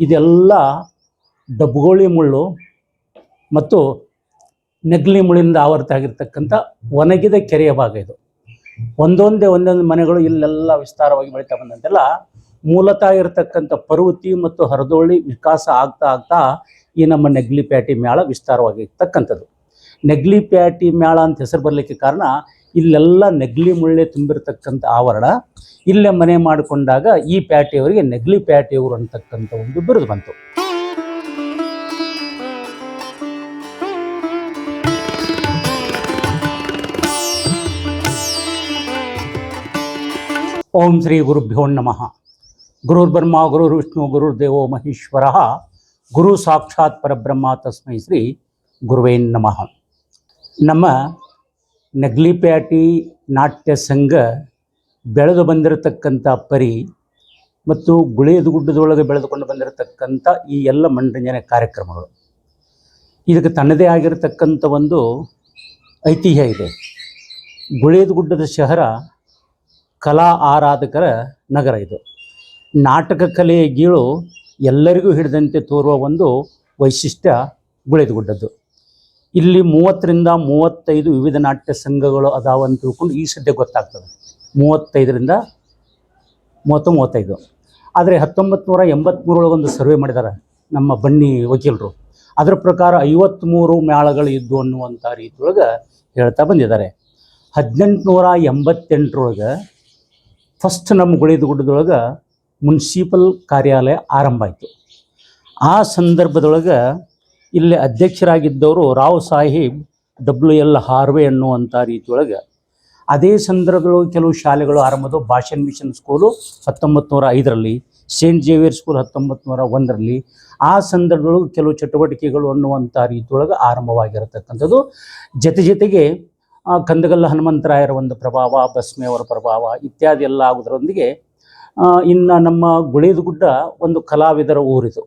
ಇದೆಲ್ಲ ಡಬ್ಗೋಳಿ ಮುಳ್ಳು ಮತ್ತು ನೆಗ್ಲಿ ಮುಳ್ಳಿಂದ ಆವರ್ತ ಆಗಿರ್ತಕ್ಕಂಥ ಒಣಗಿದ ಕೆರೆಯ ಭಾಗ ಇದು. ಒಂದೊಂದೇ ಒಂದೊಂದು ಮನೆಗಳು ಇಲ್ಲೆಲ್ಲ ವಿಸ್ತಾರವಾಗಿ ಬೆಳೀತಾ ಬಂದಂತೆಲ್ಲ ಮೂಲತಃ ಇರತಕ್ಕಂಥ ಪರ್ವತಿ ಮತ್ತು ಹರದೋಳಿ ವಿಕಾಸ ಆಗ್ತಾ ಆಗ್ತಾ ಈ ನಮ್ಮ ನೆಗ್ಲಿ ಪ್ಯಾಟಿ ಮೇಳ ವಿಸ್ತಾರವಾಗಿರ್ತಕ್ಕಂಥದ್ದು ನೆಗ್ಲಿ ಪ್ಯಾಟಿ ಮೇಳ ಅಂತ ಹೆಸರು ಬರಲಿಕ್ಕೆ ಕಾರಣ ಇಲ್ಲೆಲ್ಲ ನೆಗ್ಲಿ ಮುಳ್ಳೆ ತುಂಬಿರತಕ್ಕಂಥ ಆವರಣ, ಇಲ್ಲೇ ಮನೆ ಮಾಡಿಕೊಂಡಾಗ ಈ ಪ್ಯಾಟೆಯವರಿಗೆ ನೆಗ್ಲಿ ಪ್ಯಾಟೆಯವರು ಅಂತಕ್ಕಂಥ ಒಂದು ಬಿರುದು ಬಂತು. ಓಂ ಶ್ರೀ ಗುರುಭ್ಯೋ ನಮಃ. ಗುರುರ್ಬ್ರಹ್ಮ ಗುರುರ್ ವಿಷ್ಣು ಗುರುರ್ದೇವೋ ಮಹೇಶ್ವರ. ಗುರು ಸಾಕ್ಷಾತ್ ಪರಬ್ರಹ್ಮ ತಸ್ಮೈ ಶ್ರೀ ಗುರುವೇ ನಮಃ. ನಮ್ಮ ನಗ್ಲಿಪ್ಯಾಟಿ ನಾಟ್ಯ ಸಂಘ ಬೆಳೆದು ಬಂದಿರತಕ್ಕಂಥ ಪರಿ ಮತ್ತು ಗುಳಿಯದ ಗುಡ್ಡದೊಳಗೆ ಬೆಳೆದುಕೊಂಡು ಬಂದಿರತಕ್ಕಂಥ ಈ ಎಲ್ಲ ಮನರಂಜನೆ ಕಾರ್ಯಕ್ರಮಗಳು. ಇದಕ್ಕೆ ತನ್ನದೇ ಆಗಿರತಕ್ಕಂಥ ಒಂದು ಐತಿಹ್ಯ ಇದೆ. ಗುಳಿಯದ ಗುಡ್ಡದ ಶಹರ ಕಲಾ ಆರಾಧಕರ ನಗರ ಇದು. ನಾಟಕ ಕಲೆಯ ಗೀಳು ಎಲ್ಲರಿಗೂ ಹಿಡಿದಂತೆ ತೋರುವ ಒಂದು ವೈಶಿಷ್ಟ್ಯ ಗುಳೇದಗುಡ್ಡದ್ದು ಇಲ್ಲಿ ಮೂವತ್ತರಿಂದ ಮೂವತ್ತೈದು ವಿವಿಧ ನಾಟ್ಯ ಸಂಘಗಳು ಅದಾವ ಅಂತ ತಿಳ್ಕೊಂಡು ಈ ಸದ್ಯ ಗೊತ್ತಾಗ್ತದೆ. ಮೂವತ್ತೈದರಿಂದ ಮೂವತ್ತು, ಮೂವತ್ತೈದು. ಆದರೆ ಹತ್ತೊಂಬತ್ತು ನೂರ ಎಂಬತ್ತ್ಮೂರೊಳಗೆ ಒಂದು ಸರ್ವೆ ಮಾಡಿದ್ದಾರೆ ನಮ್ಮ ಬನ್ನಿ ವಕೀಲರು. ಅದರ ಪ್ರಕಾರ ಐವತ್ತ್ಮೂರು ಮೇಳಗಳು ಇದ್ದು ಅನ್ನುವಂಥ ರೀತಿಯೊಳಗೆ ಹೇಳ್ತಾ ಬಂದಿದ್ದಾರೆ. ಹದಿನೆಂಟುನೂರ ಎಂಬತ್ತೆಂಟರೊಳಗೆ ಫಸ್ಟ್ ನಮ್ಮ ಗುಳಿದ ಗುಡ್ಡದೊಳಗೆ ಮುನ್ಸಿಪಲ್ ಕಾರ್ಯಾಲಯ ಆರಂಭ ಆಯಿತು. ಆ ಸಂದರ್ಭದೊಳಗೆ ಇಲ್ಲಿ ಅಧ್ಯಕ್ಷರಾಗಿದ್ದವರು Rao Saheb W L Harvey ಅನ್ನುವಂಥ ರೀತಿಯೊಳಗೆ. ಅದೇ ಸಂದರ್ಭಗಳು ಕೆಲವು ಶಾಲೆಗಳು ಆರಂಭದ ಭಾಷನ್ ಮಿಷನ್ ಸ್ಕೂಲು ಹತ್ತೊಂಬತ್ತು ನೂರ ಐದರಲ್ಲಿ ಸೇಂಟ್ ಜೇವಿಯರ್ ಸ್ಕೂಲ್ ಹತ್ತೊಂಬತ್ತು ನೂರ ಒಂದರಲ್ಲಿ. ಆ ಸಂದರ್ಭಗಳು ಕೆಲವು ಚಟುವಟಿಕೆಗಳು ಅನ್ನುವಂಥ ರೀತಿಯೊಳಗೆ ಆರಂಭವಾಗಿರತಕ್ಕಂಥದ್ದು. ಜೊತೆ ಜೊತೆಗೆ ಕಂದಗಲ್ಲ ಹನುಮಂತರಾಯರ ಒಂದು ಪ್ರಭಾವ ಬಸ್ಮೆಯವರ ಪ್ರಭಾವ ಇತ್ಯಾದಿ ಎಲ್ಲ ಆಗುವುದರೊಂದಿಗೆ ಆ, ಇನ್ನು ನಮ್ಮ ಗುಳೇದ ಗುಡ್ಡ ಒಂದು ಕಲಾವಿದರ ಊರಿದು.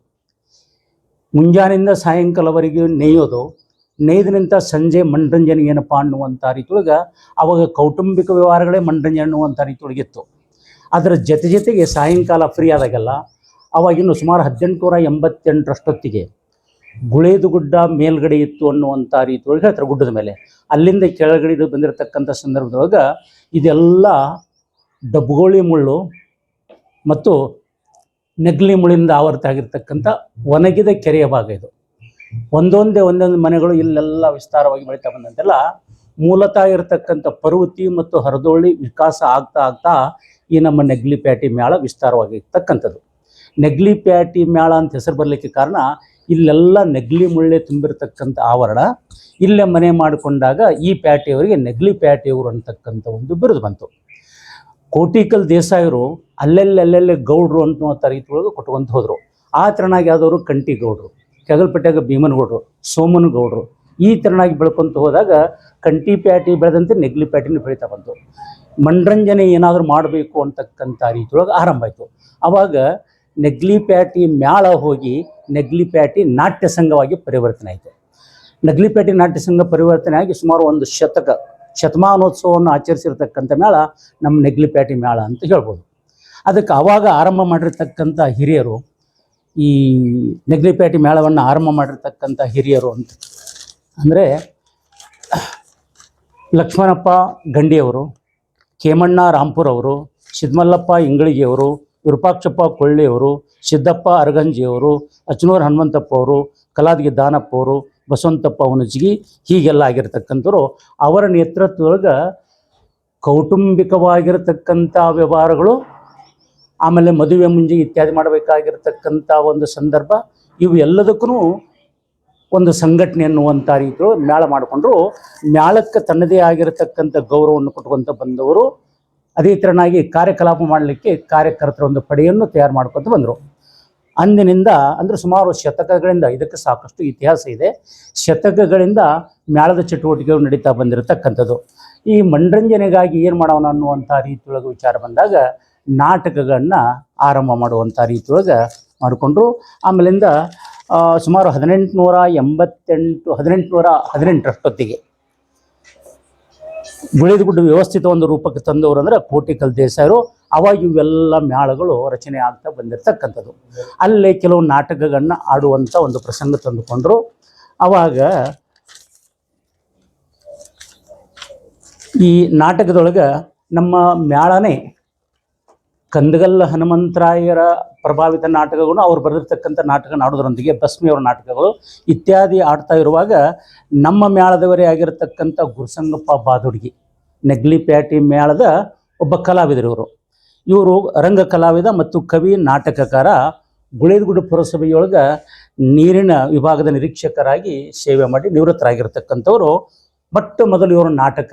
ಮುಂಜಾನೆಯಿಂದ ಸಾಯಂಕಾಲವರೆಗೆ ನೇಯೋದು ನೇಯ್ದ ಸಂಜೆ ಮನರಂಜನೆ ಏನಪ್ಪ ಅನ್ನುವಂಥ ರೀತಿಯೊಳಗೆ ಅವಾಗ ಕೌಟುಂಬಿಕ ವ್ಯವಹಾರಗಳೇ ಮನರಂಜನೆ ಅನ್ನುವಂಥ ರೀತಿಯೊಳಗೆ ಇತ್ತು ಅದರ ಜೊತೆ ಜೊತೆಗೆ ಸಾಯಂಕಾಲ ಫ್ರೀ ಆದಾಗೆಲ್ಲ ಅವಾಗಿನ್ನು ಸುಮಾರು ಹದಿನೆಂಟುನೂರ ಎಂಬತ್ತೆಂಟರಷ್ಟೊತ್ತಿಗೆ ಗುಳೇದು ಗುಡ್ಡ ಮೇಲ್ಗಡೆ ಇತ್ತು ಅನ್ನುವಂಥ ರೀತಿಯೊಳಗೆ ಹೇಳ್ತಾರೆ ಗುಡ್ಡದ ಮೇಲೆ. ಅಲ್ಲಿಂದ ಕೆಳಗಡೆ ಬಂದಿರತಕ್ಕಂಥ ಸಂದರ್ಭದೊಳಗೆ ಇದೆಲ್ಲ ಡಬ್ಗೋಳಿ ಮುಳ್ಳು ಮತ್ತು ನೆಗ್ಲಿ ಮುಳಿಂದ ಆವೃತ ಆಗಿರ್ತಕ್ಕಂಥ ಒಣಗಿದ ಕೆರೆಯ ಭಾಗ ಇದು. ಒಂದೊಂದೇ ಒಂದೊಂದು ಮನೆಗಳು ಇಲ್ಲೆಲ್ಲ ವಿಸ್ತಾರವಾಗಿ ಬೆಳೀತಾ ಬಂದಂತೆಲ್ಲ ಮೂಲತಃ ಇರತಕ್ಕಂಥ ಪರ್ವತಿ ಮತ್ತು ಹರದೋಳಿ ವಿಕಾಸ ಆಗ್ತಾ ಆಗ್ತಾ ಈ ನಮ್ಮ ನೆಗ್ಲಿ ಪ್ಯಾಟಿ ಮೇಳ ವಿಸ್ತಾರವಾಗಿರ್ತಕ್ಕಂಥದ್ದು ನೆಗ್ಲಿ ಪ್ಯಾಟಿ ಮೇಳ ಅಂತ ಹೆಸರು ಬರಲಿಕ್ಕೆ ಕಾರಣ ಇಲ್ಲೆಲ್ಲ ನೆಗ್ಲಿ ಮುಳ್ಳೆ ತುಂಬಿರತಕ್ಕಂಥ ಆವರಣ. ಇಲ್ಲೇ ಮನೆ ಮಾಡಿಕೊಂಡಾಗ ಈ ಪ್ಯಾಟಿಯವರಿಗೆ ನೆಗ್ಲಿ ಪ್ಯಾಟಿಯವರು ಅಂತಕ್ಕಂಥ ಒಂದು ಬಿರುದು ಬಂತು. ಕೋಟಿಕಲ್ ದೇಸಾಯರು ಅಲ್ಲೆಲ್ಲಿ ಅಲ್ಲೆಲ್ಲಿ ಗೌಡ್ರು ಅನ್ನುವಂಥ ರೀತಿಯೊಳಗೆ ಕೊಟ್ಕೊಂತ ಹೋದರು. ಆ ತೆರನಾಗಿ ಯಾವ್ದವರು ಕಂಟಿ ಗೌಡ್ರು ಕೆಗಲ್ಪಟ್ಟಾಗ ಭೀಮನಗೌಡರು ಸೋಮನ ಗೌಡ್ರು. ಈ ತೆರನಾಗಿ ಬೆಳ್ಕೊಂತ ಹೋದಾಗ ಕಂಟಿ ಪ್ಯಾಟಿ ಬೆಳೆದಂತೆ ನೆಗ್ಲಿ ಪ್ಯಾಟಿನ ಬೆಳೀತಾ ಬಂತು. ಮನರಂಜನೆ ಏನಾದರೂ ಮಾಡಬೇಕು ಅಂತಕ್ಕಂಥ ರೀತಿಯೊಳಗೆ ಆರಂಭ ಆಯಿತು. ಆವಾಗ ನೆಗ್ಲಿ ಪ್ಯಾಟಿ ಮ್ಯಾಳ ಹೋಗಿ ನೆಗ್ಲಿ ಪ್ಯಾಟಿ ನಾಟ್ಯ ಸಂಘವಾಗಿ ಪರಿವರ್ತನೆ ಆಯಿತು. ನಗ್ಲಿಪೇಟೆ ನಾಟ್ಯ ಸಂಘ ಪರಿವರ್ತನೆ ಆಗಿ ಸುಮಾರು ಒಂದು ಶತಕ ಶತಮಾನೋತ್ಸವವನ್ನು ಆಚರಿಸಿರ್ತಕ್ಕಂಥ ಮೇಳ ನಮ್ಮ ನೆಗ್ಲಿಪ್ಯಾಟಿ ಮೇಳ ಅಂತ ಹೇಳ್ಬೋದು. ಅದಕ್ಕೆ ಆವಾಗ ಆರಂಭ ಮಾಡಿರ್ತಕ್ಕಂಥ ಹಿರಿಯರು, ಈ ನೆಗ್ಲಿಪ್ಯಾಟಿ ಮೇಳವನ್ನು ಆರಂಭ ಮಾಡಿರ್ತಕ್ಕಂಥ ಹಿರಿಯರು ಅಂತ. ಅಂದರೆ ಲಕ್ಷ್ಮಣಪ್ಪ ಗಂಡಿಯವರು, ಕೇಮಣ್ಣ ರಾಂಪುರ್ ಅವರು ಸಿದ್ಮಲ್ಲಪ್ಪ ಇಂಗಳಿಗೆಯವರು ವಿರೂಪಾಕ್ಷಪ್ಪ ಕೊಳ್ಳಿಯವರು, ಸಿದ್ದಪ್ಪ ಅರಗಂಜಿಯವರು ಅಚನೂರು ಹನುಮಂತಪ್ಪ ಅವರು, ಕಲಾದಗಿ ದಾನಪ್ಪ ಅವರು ಬಸವಂತಪ್ಪ ಹುಣಜಗಿ ಹೀಗೆಲ್ಲ ಆಗಿರ್ತಕ್ಕಂಥವ್ರು ಅವರ ನೇತೃತ್ವದೊಳಗೆ ಕೌಟುಂಬಿಕವಾಗಿರತಕ್ಕಂಥ ವ್ಯವಹಾರಗಳು, ಆಮೇಲೆ ಮದುವೆ ಮುಂಜಿ ಇತ್ಯಾದಿ ಮಾಡಬೇಕಾಗಿರ್ತಕ್ಕಂಥ ಒಂದು ಸಂದರ್ಭ, ಇವು ಎಲ್ಲದಕ್ಕೂ ಒಂದು ಸಂಘಟನೆ ಅನ್ನುವಂಥ ರೀತಿಯೊಳಗೆ ಮ್ಯಾಳ ಮಾಡಿಕೊಂಡ್ರು. ಮ್ಯಾಳಕ್ಕೆ ತನ್ನದೇ ಆಗಿರತಕ್ಕಂಥ ಗೌರವವನ್ನು ಕೊಟ್ಕೊಂತ ಬಂದವರು. ಅದೇ ಥರನಾಗಿ ಕಾರ್ಯಕಲಾಪ ಮಾಡಲಿಕ್ಕೆ ಕಾರ್ಯಕರ್ತರ ಒಂದು ಪಡೆಯನ್ನು ತಯಾರು ಮಾಡ್ಕೊತ ಬಂದರು. ಅಂದಿನಿಂದ, ಅಂದರೆ ಸುಮಾರು ಶತಕಗಳಿಂದ, ಇದಕ್ಕೆ ಸಾಕಷ್ಟು ಇತಿಹಾಸ ಇದೆ. ಶತಕಗಳಿಂದ ಮೇಳದ ಚಟುವಟಿಕೆಗಳು ನಡೀತಾ ಬಂದಿರತಕ್ಕಂಥದ್ದು. ಈ ಮನರಂಜನೆಗಾಗಿ ಏನು ಮಾಡೋಣ ಅನ್ನುವಂಥ ರೀತಿಯೊಳಗೆ ವಿಚಾರ ಬಂದಾಗ, ನಾಟಕಗಳನ್ನ ಆರಂಭ ಮಾಡುವಂಥ ರೀತಿಯೊಳಗೆ ಮಾಡಿಕೊಂಡ್ರು ಆಮೇಲಿಂದ ಸುಮಾರು ಹದಿನೆಂಟುನೂರ ಎಂಬತ್ತೆಂಟು, ಹದಿನೆಂಟುನೂರ ಹದಿನೆಂಟರಷ್ಟೊತ್ತಿಗೆ ಗುಳಿದಗುಡ್ಡ ವ್ಯವಸ್ಥಿತ ಒಂದು ರೂಪಕ್ಕೆ ತಂದವರು ಅಂದ್ರೆ ಕೋಟಿಕಲ್ ದೇಸಾಯರು. ಅವಾಗ ಇವೆಲ್ಲ ಮ್ಯಾಳಗಳು ರಚನೆ ಆಗ್ತಾ ಬಂದಿರತಕ್ಕಂಥದ್ದು. ಅಲ್ಲೇ ಕೆಲವು ನಾಟಕಗಳನ್ನ ಆಡುವಂಥ ಒಂದು ಪ್ರಸಂಗ ತಂದುಕೊಂಡ್ರು. ಅವಾಗ ಈ ನಾಟಕದೊಳಗೆ ನಮ್ಮ ಮ್ಯಾಳನೇ ಕಂದಗಲ್ಲ ಹನುಮಂತರಾಯರ ಪ್ರಭಾವಿತ ನಾಟಕಗಳು, ಅವ್ರು ಬರೆದಿರ್ತಕ್ಕಂಥ ನಾಟಕ ನಾಡೋದ್ರೊಂದಿಗೆ ಭಸ್ಮಿಯವರ ನಾಟಕಗಳು ಇತ್ಯಾದಿ ಆಡ್ತಾ ಇರುವಾಗ ನಮ್ಮ ಮ್ಯಾಳದವರೇ ಆಗಿರತಕ್ಕಂಥ ಗುರುಸಂಗಪ್ಪ ಬಾದುಡ್ಗಿ, ನೆಗ್ಲಿಪ್ಯಾಟಿ ಮೇಳದ ಒಬ್ಬ ಕಲಾವಿದರು ಇವರು. ಇವರು ರಂಗ ಕಲಾವಿದ ಮತ್ತು ಕವಿ, ನಾಟಕಕಾರ, ಗುಳೇದಗುಡ್ಡ ಪುರಸಭೆಯೊಳಗೆ ನೀರಿನ ವಿಭಾಗದ ನಿರೀಕ್ಷಕರಾಗಿ ಸೇವೆ ಮಾಡಿ ನಿವೃತ್ತರಾಗಿರ್ತಕ್ಕಂಥವ್ರು. ಮೊಟ್ಟ ಮೊದಲು ಇವರು ನಾಟಕ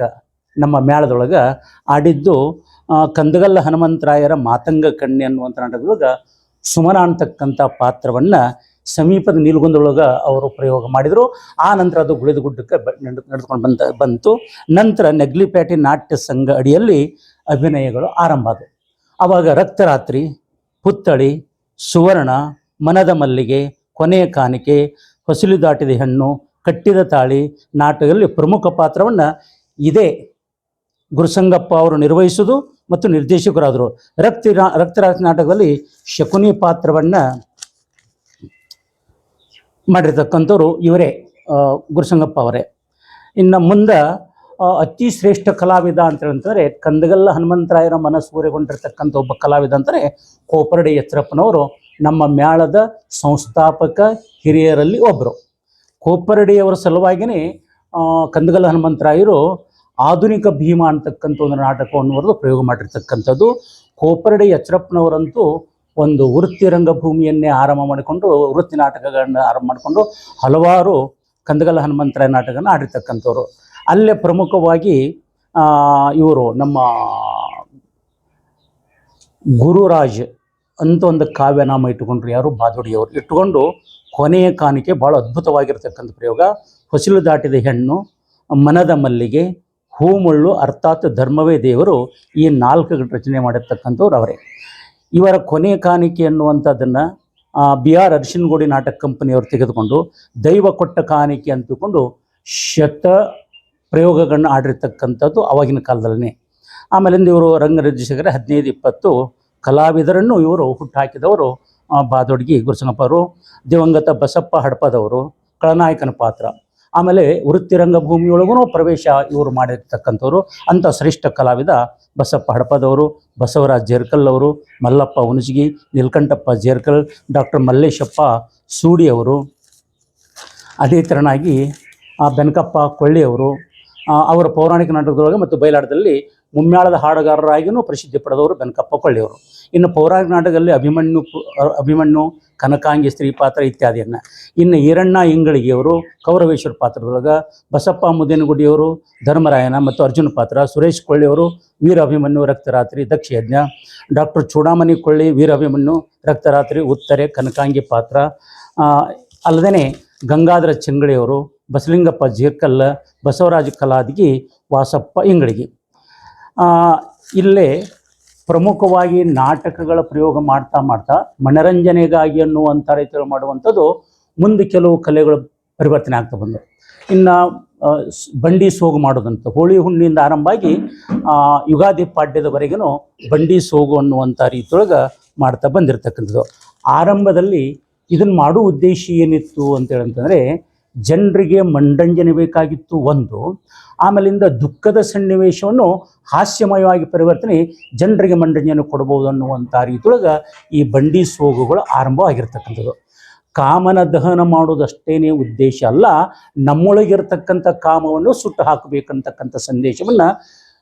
ನಮ್ಮ ಮೇಳದೊಳಗೆ ಆಡಿದ್ದು ಕಂದಗಲ್ಲ ಹನುಮಂತರಾಯರ ಮಾತಂಗ ಕಣ್ಣೆ ಅನ್ನುವಂಥ ನಾಟಕದೊಳಗೆ ಸುಮನ ಅಂತಕ್ಕಂಥ ಪಾತ್ರವನ್ನು ಸಮೀಪದ ನೀಲಗುಂದೊಳಗೆ ಅವರು ಪ್ರಯೋಗ ಮಾಡಿದರು. ಆ ನಂತರ ಅದು ಗುಳಿದಗುಡ್ಡಕ್ಕೆ ನಡೆದುಕೊಂಡು ಬಂದ, ಬಂತು. ನಂತರ ನೆಗ್ಲಿಪೇಟೆ ನಾಟ್ಯ ಸಂಘ ಅಡಿಯಲ್ಲಿ ಅಭಿನಯಗಳು ಆರಂಭ ಆದವು. ಆವಾಗ ರಕ್ತರಾತ್ರಿ, ಪುತ್ಥಳಿ, ಸುವರ್ಣ, ಮನದ ಮಲ್ಲಿಗೆ, ಕೊನೆಯ ಕಾಣಿಕೆ, ಹೊಸಲು ದಾಟಿದ ಹೆಣ್ಣು, ಕಟ್ಟಿದ ತಾಳಿ, ನಾಟಕದಲ್ಲಿ ಪ್ರಮುಖ ಪಾತ್ರವನ್ನು ಇದೇ ಗುರುಸಂಗಪ್ಪ ಅವರು ನಿರ್ವಹಿಸುವುದು ಮತ್ತು ನಿರ್ದೇಶಕರಾದರು. ರಕ್ತ ರಕ್ತರಾತ್ರಿ ನಾಟಕದಲ್ಲಿ ಶಕುನಿ ಪಾತ್ರವನ್ನು ಮಾಡಿರ್ತಕ್ಕಂಥವ್ರು ಇವರೇ ಗುರುಸಂಗಪ್ಪ ಅವರೇ. ಇನ್ನು ಮುಂದೆ ಅತಿ ಶ್ರೇಷ್ಠ ಕಲಾವಿದ ಅಂತ ಅಂತಂದರೆ ಕಂದಗಲ್ಲ ಹನುಮಂತರಾಯರ ಮನಸ್ಸೂರೆಗೊಂಡಿರ್ತಕ್ಕಂಥ ಒಬ್ಬ ಕಲಾವಿದ ಅಂತಾರೆ ಕೋಪರಡಿ ಯತ್ರಪ್ಪನವರು ನಮ್ಮ ಮ್ಯಾಳದ ಸಂಸ್ಥಾಪಕ ಹಿರಿಯರಲ್ಲಿ ಒಬ್ಬರು ಕೋಪರಡಿಯವರ ಸಲುವಾಗಿಯೇ ಕಂದಗಲ್ಲ ಹನುಮಂತರಾಯರು ಆಧುನಿಕ ಭೀಮ ಅಂತಕ್ಕಂಥ ಒಂದು ನಾಟಕವನ್ನು ಬರೆದು ಪ್ರಯೋಗ ಮಾಡಿರ್ತಕ್ಕಂಥದ್ದು. ಕೋಪರಡಿ ಯಚ್ರಪ್ಪನವರಂತೂ ಒಂದು ವೃತ್ತಿ ರಂಗಭೂಮಿಯನ್ನೇ ಆರಂಭ ಮಾಡಿಕೊಂಡು, ವೃತ್ತಿ ನಾಟಕಗಳನ್ನು ಆರಂಭ ಮಾಡಿಕೊಂಡು ಹಲವಾರು ಕಂದಗಲ್ಲ ಹನುಮಂತರಾಯ ನಾಟಕನ ಆಡಿರ್ತಕ್ಕಂಥವ್ರು. ಅಲ್ಲೇ ಪ್ರಮುಖವಾಗಿ ಇವರು ನಮ್ಮ ಗುರುರಾಜ್ ಅಂತ ಒಂದು ಕಾವ್ಯನಾಮ ಇಟ್ಟುಕೊಂಡ್ರು ಯಾರು? ಬಾದುಡಿಯವರು ಇಟ್ಟುಕೊಂಡು ಕೊನೆಯ ಕಾಣಿಕೆ ಭಾಳ ಅದ್ಭುತವಾಗಿರ್ತಕ್ಕಂಥ ಪ್ರಯೋಗ. ಹೊಸಲು ದಾಟಿದ ಹೆಣ್ಣು, ಮನದ ಮಲ್ಲಿಗೆ, ಹೂಮುಳ್ಳು, ಅರ್ಥಾತ್ ಧರ್ಮವೇ ದೇವರು ಈ ನಾಲ್ಕು ರಚನೆ ಮಾಡಿರ್ತಕ್ಕಂಥವ್ರು ಅವರೇ. ಇವರ ಕೊನೆಯ ಕಾಣಿಕೆ ಅನ್ನುವಂಥದ್ದನ್ನು ಬಿ ಆರ್ ಅರ್ಶಿನ್ಗೋಡಿ ನಾಟಕ ಕಂಪನಿಯವರು ತೆಗೆದುಕೊಂಡು ದೈವ ಕೊಟ್ಟ ಕಾಣಿಕೆ ಅಂತಕೊಂಡು ಶತ ಪ್ರಯೋಗಗಳನ್ನ ಆಡಿರ್ತಕ್ಕಂಥದ್ದು ಆವಾಗಿನ ಕಾಲದಲ್ಲೇ ಆಮೇಲಿಂದ ಇವರು ರಂಗ ನಿರ್ದೇಶಕರ ಹದಿನೈದು ಇಪ್ಪತ್ತು ಕಲಾವಿದರನ್ನು ಇವರು ಹುಟ್ಟುಹಾಕಿದವರು ಬಾದೊಡ್ಗಿ ಗುರುಸಂಗಪ್ಪರು ದಿವಂಗತ ಬಸಪ್ಪ ಹಡಪದವರು ಕಳನಾಯಕನ ಪಾತ್ರ. ಆಮೇಲೆ ವೃತ್ತಿ ರಂಗಭೂಮಿಯೊಳಗೂ ಪ್ರವೇಶ ಇವರು ಮಾಡಿರ್ತಕ್ಕಂಥವ್ರು, ಅಂಥ ಶ್ರೇಷ್ಠ ಕಲಾವಿದ ಬಸಪ್ಪ ಹಡಪದವರು, ಬಸವರಾಜ್ ಜೇರ್ಕಲ್ ಅವರು, ಮಲ್ಲಪ್ಪ ಉಣಸ್ಗಿ ನೀಲ್ಕಂಠಪ್ಪ ಜೇರ್ಕಲ್, ಡಾಕ್ಟರ್ ಮಲ್ಲೇಶಪ್ಪ ಸೂಡಿ ಅವರು, ಅದೇ ಥರನಾಗಿ ಬೆನಕಪ್ಪ ಕೊಳ್ಳಿಯವರು ಅವರ ಪೌರಾಣಿಕ ನಾಟಕದೊಳಗೆ ಮತ್ತು ಬಯಲಾಟದಲ್ಲಿ ಮುಮ್ಮ್ಯಾಳದ ಹಾಡುಗಾರರಾಗಿಯೂ ಪ್ರಸಿದ್ಧಿ ಪಡೆದವರು ಬೆನಕಪ್ಪ ಕೊಳ್ಳಿಯವರು ಇನ್ನು ಪೌರಾಣಿಕ ನಾಟಕದಲ್ಲಿ ಅಭಿಮನ್ಯು ಅಭಿಮನ್ಯು, ಕನಕಾಂಗಿ ಸ್ತ್ರೀ ಪಾತ್ರ ಇತ್ಯಾದಿಯನ್ನು. ಇನ್ನು ಈರಣ್ಣ ಇಂಗಳಿಗೆಯವರು, ಕೌರವೇಶ್ವರ ಪಾತ್ರದೊಳಗೆ ಬಸಪ್ಪ ಮುದೇನಗುಡಿಯವರು, ಧರ್ಮರಾಯನ ಮತ್ತು ಅರ್ಜುನ ಪಾತ್ರ, ಸುರೇಶ್ ಕೊಳ್ಳಿಯವರು ವೀರ ಅಭಿಮನ್ಯು ರಕ್ತರಾತ್ರಿ, ದಕ್ಷಯಜ್ಞ, ಡಾಕ್ಟರ್ ಚೂಡಾಮಣಿ ಕೊಳ್ಳಿ ವೀರ ಅಭಿಮನ್ಯು ರಕ್ತರಾತ್ರಿ, ಉತ್ತರೆ, ಕನಕಾಂಗಿ ಪಾತ್ರ. ಅಲ್ಲದೆ ಗಂಗಾಧರ ಚಂಗಡಿಯವರು, ಬಸಲಿಂಗಪ್ಪ ಜೀರ್ಕಲ್ಲ, ಬಸವರಾಜ ಕಲಾದಿಗಿ, ವಾಸಪ್ಪ ಇಂಗಡಿಗಿ. ಇಲ್ಲೇ ಪ್ರಮುಖವಾಗಿ ನಾಟಕಗಳ ಪ್ರಯೋಗ ಮಾಡ್ತಾ ಮಾಡ್ತಾ ಮನರಂಜನೆಗಾಗಿ ಅನ್ನುವಂಥ ರೀತಿಯಲ್ಲಿ ಮಾಡುವಂಥದ್ದು ಮುಂದೆ ಕೆಲವು ಕಲೆಗಳು ಪರಿವರ್ತನೆ ಆಗ್ತಾ ಬಂದವು. ಇನ್ನು ಬಂಡಿ ಸೋಗು ಮಾಡೋದಂತ ಹೋಳಿ ಹುಣ್ಣಿಯಿಂದ ಆರಂಭ ಆಗಿ ಯುಗಾದಿ ಪಾಡ್ಯದವರೆಗೂ ಬಂಡಿ ಸೋಗು ಅನ್ನುವಂಥ ರೀತಿಯೊಳಗೆ ಮಾಡ್ತಾ ಬಂದಿರತಕ್ಕಂಥದ್ದು. ಆರಂಭದಲ್ಲಿ ಇದನ್ನು ಮಾಡೋ ಉದ್ದೇಶ ಏನಿತ್ತು ಅಂತೇಳಂತಂದರೆ ಜನರಿಗೆ ಮಂಡಂಜನೆ ಬೇಕಾಗಿತ್ತು ಒಂದು, ಆಮೇಲಿಂದ ದುಃಖದ ಸನ್ನಿವೇಶವನ್ನು ಹಾಸ್ಯಮಯವಾಗಿ ಪರಿವರ್ತನೆ ಜನರಿಗೆ ಮಂಡಂಜನೆ ಕೊಡ್ಬೋದು ಅನ್ನುವಂಥ ರೀತಿಯೊಳಗೆ ಈ ಬಂಡಿ ಸೋಗುಗಳು ಆರಂಭವಾಗಿರ್ತಕ್ಕಂಥದ್ದು. ಕಾಮನ ದಹನ ಮಾಡೋದಷ್ಟೇನೇ ಉದ್ದೇಶ ಅಲ್ಲ, ನಮ್ಮೊಳಗಿರ್ತಕ್ಕಂಥ ಕಾಮವನ್ನು ಸುಟ್ಟು ಹಾಕಬೇಕಂತಕ್ಕಂಥ ಸಂದೇಶವನ್ನು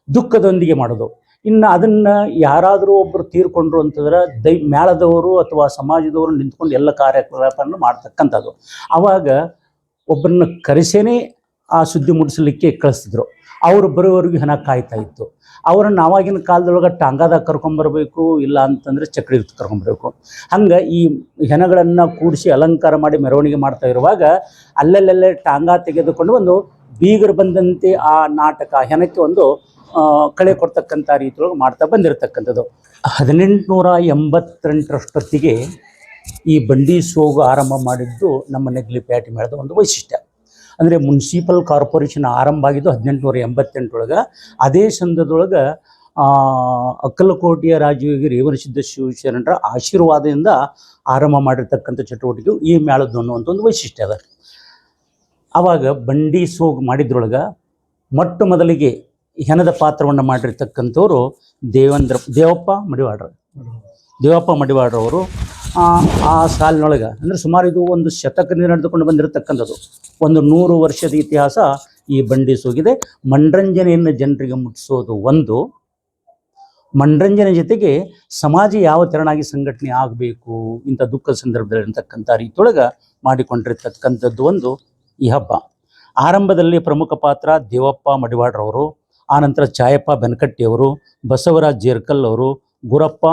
ದುಃಖದೊಂದಿಗೆ ಮಾಡೋದು. ಇನ್ನು ಅದನ್ನು ಯಾರಾದರೂ ಒಬ್ಬರು ತೀರ್ಕೊಂಡ್ರು ಅಂತಂದ್ರೆ ದೈ ಮೇಳದವರು ಅಥವಾ ಸಮಾಜದವರು ನಿಂತ್ಕೊಂಡು ಎಲ್ಲ ಕಾರ್ಯಕ್ರಮವನ್ನು ಮಾಡ್ತಕ್ಕಂಥದ್ದು. ಆವಾಗ ಒಬ್ಬರನ್ನ ಕರೆಸೇನೆ ಆ ಸುದ್ದಿ ಮುಟ್ಟಿಸ್ಲಿಕ್ಕೆ ಕಳಿಸ್ತಿದ್ರು. ಅವರು ಬರೋವರೆಗೂ ಹೆನ ಕಾಯ್ತಾ ಇತ್ತು. ಅವರನ್ನು ಆವಾಗಿನ ಕಾಲದೊಳಗೆ ಟಾಂಗಾದಾಗ ಕರ್ಕೊಂಬರ್ಬೇಕು ಇಲ್ಲ ಅಂತಂದರೆ ಚಕ್ರಿ ಕರ್ಕೊಂಬರ್ಬೇಕು ಹಂಗೆ ಈ ಹೆಣಗಳನ್ನು ಕೂಡಿಸಿ ಅಲಂಕಾರ ಮಾಡಿ ಮೆರವಣಿಗೆ ಮಾಡ್ತಾ ಇರುವಾಗ ಅಲ್ಲಲ್ಲಲ್ಲೇ ಟಾಂಗಾ ತೆಗೆದುಕೊಂಡು ಒಂದು ಬೀಗರು ಬಂದಂತೆ ಆ ನಾಟಕ ಹೆನಕ್ಕೆ ಒಂದು ಕಳೆ ಕೊಡ್ತಕ್ಕಂಥ ರೀತಿಯೊಳಗೆ ಮಾಡ್ತಾ ಬಂದಿರತಕ್ಕಂಥದ್ದು. ಹದಿನೆಂಟುನೂರ ಎಂಬತ್ತೆಂಟರಷ್ಟೊತ್ತಿಗೆ ಈ ಬಂಡಿ ಸೋಗು ಆರಂಭ ಮಾಡಿದ್ದು ನಮ್ಮ ನೆಗ್ಲಿ ಪ್ಯಾಟಿ ಮೇಳದ ಒಂದು ವೈಶಿಷ್ಟ್ಯ. ಅಂದರೆ ಮುನ್ಸಿಪಲ್ ಕಾರ್ಪೊರೇಷನ್ ಆರಂಭ ಆಗಿದ್ದು ಹದಿನೆಂಟುನೂರ ಎಂಬತ್ತೆಂಟರೊಳಗೆ. ಅದೇ ಸಂದರ್ಭದೊಳಗೆ ಅಕ್ಕಲಕೋಟೆಯ ರಾಜಯೋಗಿ ರೇವಣಸಿದ್ಧ ಶಿವಶರಣರ ಆಶೀರ್ವಾದದಿಂದ ಆರಂಭ ಮಾಡಿರ್ತಕ್ಕಂಥ ಚಟುವಟಿಕೆ ಈ ಮೇಳದ್ದು ಅನ್ನುವಂಥ ಒಂದು ವೈಶಿಷ್ಟ್ಯ ಅದ. ಆವಾಗ ಬಂಡಿ ಸೋಗು ಮಾಡಿದ್ರೊಳಗೆ ಮೊಟ್ಟ ಮೊದಲಿಗೆ ಹೆಣದ ಪಾತ್ರವನ್ನು ಮಾಡಿರ್ತಕ್ಕಂಥವ್ರು ದೇವೇಂದ್ರ, ದೇವಪ್ಪ ಮಡಿವಾಡ್ರ ದೇವಪ್ಪ ಮಡಿವಾಡ್ರವರು ಆ ಸಾಲಿನೊಳಗೆ, ಅಂದರೆ ಸುಮಾರು ಇದು ಒಂದು ಶತಕದಿಂದ ನಡೆದುಕೊಂಡು ಬಂದಿರತಕ್ಕಂಥದ್ದು. ಒಂದು ನೂರು ವರ್ಷದ ಇತಿಹಾಸ ಈ ಬಂಡಿ ಸೋಗಿದೆ. ಮನರಂಜನೆಯನ್ನು ಜನರಿಗೆ ಮುಟ್ಟಿಸೋದು ಒಂದು. ಮನರಂಜನೆ ಜೊತೆಗೆ ಸಮಾಜ ಯಾವ ತೆರನಾಗಿ ಸಂಘಟನೆ ಆಗಬೇಕು, ಇಂಥ ದುಃಖದ ಸಂದರ್ಭದಲ್ಲಿ ಇರ್ತಕ್ಕಂಥ ರೀತಿಯೊಳಗೆ ಮಾಡಿಕೊಂಡಿರ್ತಕ್ಕಂಥದ್ದು ಒಂದು ಈ ಹಬ್ಬ. ಆರಂಭದಲ್ಲಿ ಪ್ರಮುಖ ಪಾತ್ರ ದೇವಪ್ಪ ಮಡಿವಾಡ್ರವರು ಆನಂತರ ಚಾಯಪ್ಪ ಬೆನಕಟ್ಟಿಯವರು, ಬಸವರಾಜ್ ಜೇರ್ಕಲ್ ಅವರು, ಗುರಪ್ಪ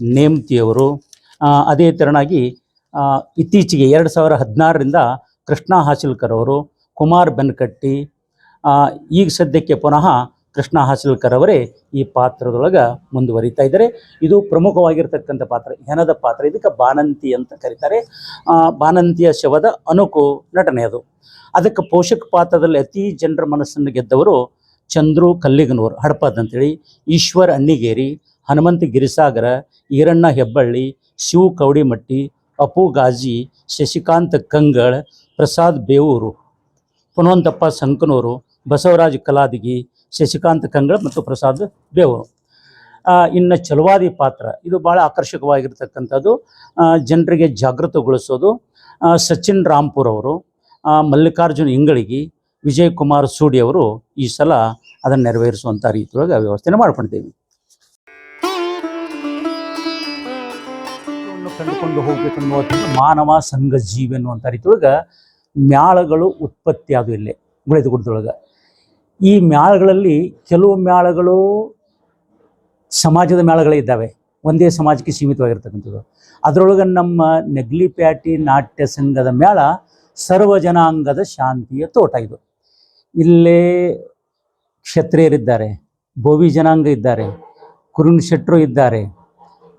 ನೇಮ್ತಿಯವರು ಅದೇ ತೆರನಾಗಿ ಇತ್ತೀಚೆಗೆ ಎರಡು ಸಾವಿರ ಹದಿನಾರರಿಂದ ಕೃಷ್ಣ ಹಾಸಿಲ್ಕರ್ ಅವರು, ಕುಮಾರ್ ಬೆನಕಟ್ಟಿ ಈಗ ಸದ್ಯಕ್ಕೆ ಪುನಃ ಕೃಷ್ಣ ಹಾಸಿಲ್ಕರ್ ಅವರೇ ಈ ಪಾತ್ರದೊಳಗೆ ಮುಂದುವರಿತಾ ಇದ್ದಾರೆ. ಇದು ಪ್ರಮುಖವಾಗಿರ್ತಕ್ಕಂಥ ಪಾತ್ರ, ಹೆಣದ ಪಾತ್ರ. ಇದಕ್ಕೆ ಬಾನಂತಿ ಅಂತ ಕರೀತಾರೆ. ಬಾನಂತಿಯ ಶವದ ಅನುಕು ನಟನೆ ಅದು. ಅದಕ್ಕೆ ಪೋಷಕ ಪಾತ್ರದಲ್ಲಿ ಅತಿ ಜನರ ಮನಸ್ಸನ್ನು ಗೆದ್ದವರು ಚಂದ್ರು ಕಲ್ಲಿಗನೂರು ಹಡಪದ್ ಅಂತೇಳಿ ಈಶ್ವರ್ ಅನ್ನಿಗೇರಿ, ಹನುಮಂತ ಗಿರಿಸಾಗರ, ಈರಣ್ಣ ಹೆಬ್ಬಳ್ಳಿ, ಶಿವ ಕವಡಿಮಟ್ಟಿ, ಅಪು ಗಾಜಿ, ಶಶಿಕಾಂತ್ ಕಂಗಳ್, ಪ್ರಸಾದ್ ಬೇವೂರು, ಪುನವಂತಪ್ಪ ಸಂಕನೂರು, ಬಸವರಾಜ್ ಕಲಾದಿಗಿ, ಶಶಿಕಾಂತ್ ಕಂಗಳ್ ಮತ್ತು ಪ್ರಸಾದ್ ಬೇವೂರು. ಇನ್ನು ಚಲುವಾದಿ ಪಾತ್ರ, ಇದು ಭಾಳ ಆಕರ್ಷಕವಾಗಿರ್ತಕ್ಕಂಥದ್ದು. ಜನರಿಗೆ ಜಾಗೃತಗೊಳಿಸೋದು. ಸಚಿನ್ ರಾಂಪುರ್ ಅವರು ಮಲ್ಲಿಕಾರ್ಜುನ್ ಇಂಗಳಿಗಿ ವಿಜಯ್ ಕುಮಾರ್ ಸೂಡಿ ಅವರು ಈ ಸಲ ಅದನ್ನು ನೆರವೇರಿಸುವಂಥ ರೀತಿಯೊಳಗೆ ವ್ಯವಸ್ಥೆನ ಇವನ್ನು ಕಂಡುಕೊಂಡು ಹೋಗ್ಬೇಕು ಅನ್ನುವಂಥದ್ದು ಮಾನವ ಸಂಘ ಜೀವಿ ಅನ್ನುವಂಥ ರೀತಿಯೊಳಗೆ ಮ್ಯಾಳಗಳು ಉತ್ಪತ್ತಿ ಆದವು ಇಲ್ಲೇ ಗುಳಿದಗುಡ್ದೊಳಗೆ ಈ ಮ್ಯಾಳಗಳಲ್ಲಿ ಕೆಲವು ಮ್ಯಾಳಗಳು ಸಮಾಜದ ಮ್ಯಾಳಗಳೇ ಇದ್ದಾವೆ. ಒಂದೇ ಸಮಾಜಕ್ಕೆ ಸೀಮಿತವಾಗಿರ್ತಕ್ಕಂಥದ್ದು. ಅದರೊಳಗೆ ನಮ್ಮ ನೆಗ್ಲಿಪ್ಯಾಟಿ ನಾಟ್ಯ ಸಂಘದ ಮ್ಯಾಳ ಸರ್ವ ಜನಾಂಗದ ಶಾಂತಿಯ ತೋಟ ಇದು. ಇಲ್ಲೇ ಕ್ಷತ್ರಿಯರಿದ್ದಾರೆ ಬೋವಿ ಜನಾಂಗ ಇದ್ದಾರೆ ಕುರುಣ್ ಶೆಟ್ರು ಇದ್ದಾರೆ.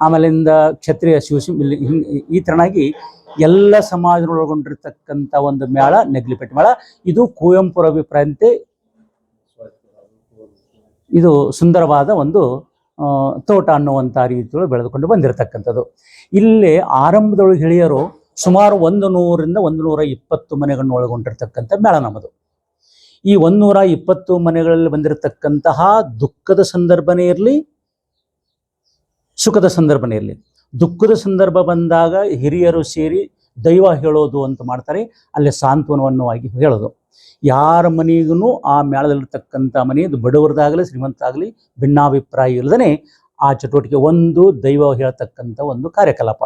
ಆಮೇಲಿಂದ ಕ್ಷತ್ರಿಯ ಶಿವಶಿ, ಇಲ್ಲಿ ಈ ಥರನಾಗಿ ಎಲ್ಲ ಸಮಾಜದೊಳಗೊಂಡಿರ್ತಕ್ಕಂಥ ಒಂದು ಮೇಳ, ನೆಗ್ಲಿಪೇಟೆ ಮೇಳ. ಇದು ಕುವೆಂಪುರ ಅಭಿಪ್ರಾಯಂತೆ ಇದು ಸುಂದರವಾದ ಒಂದು ತೋಟ ಅನ್ನುವಂಥ ರೀತಿಯೊಳಗೆ ಬೆಳೆದುಕೊಂಡು ಬಂದಿರತಕ್ಕಂಥದ್ದು. ಇಲ್ಲಿ ಆರಂಭದೊಳಗೆ ಹಿರಿಯರು ಸುಮಾರು ಒಂದು ನೂರಿಂದ ಒಂದು ನೂರ ಇಪ್ಪತ್ತು ಮನೆಗಳನ್ನು ಒಳಗೊಂಡಿರ್ತಕ್ಕಂಥ ಮೇಳ ನಮ್ಮದು. ಈ ಒಂದೂರ ಇಪ್ಪತ್ತು ಮನೆಗಳಲ್ಲಿ ಬಂದಿರತಕ್ಕಂತಹ ದುಃಖದ ಸಂದರ್ಭನೇ ಇರಲಿ, ಸುಖದ ಸಂದರ್ಭನೇ ಇರಲಿ. ದುಃಖದ ಸಂದರ್ಭ ಬಂದಾಗ ಹಿರಿಯರು ಸೇರಿ ದೈವ ಹೇಳೋದು ಅಂತ ಮಾಡ್ತಾರೆ. ಅಲ್ಲಿ ಸಾಂತ್ವನವನ್ನವಾಗಿ ಹೇಳೋದು. ಯಾರ ಮನೆಗೂ ಆ ಮೇಳದಲ್ಲಿರ್ತಕ್ಕಂಥ ಮನೆ ಅದು ಬಡವರದಾಗಲಿ ಶ್ರೀಮಂತಾಗಲಿ ಭಿನ್ನಾಭಿಪ್ರಾಯ ಇಲ್ಲದೇ ಆ ಚಟುವಟಿಕೆ ಒಂದು ದೈವ ಹೇಳ್ತಕ್ಕಂಥ ಒಂದು ಕಾರ್ಯಕಲಾಪ.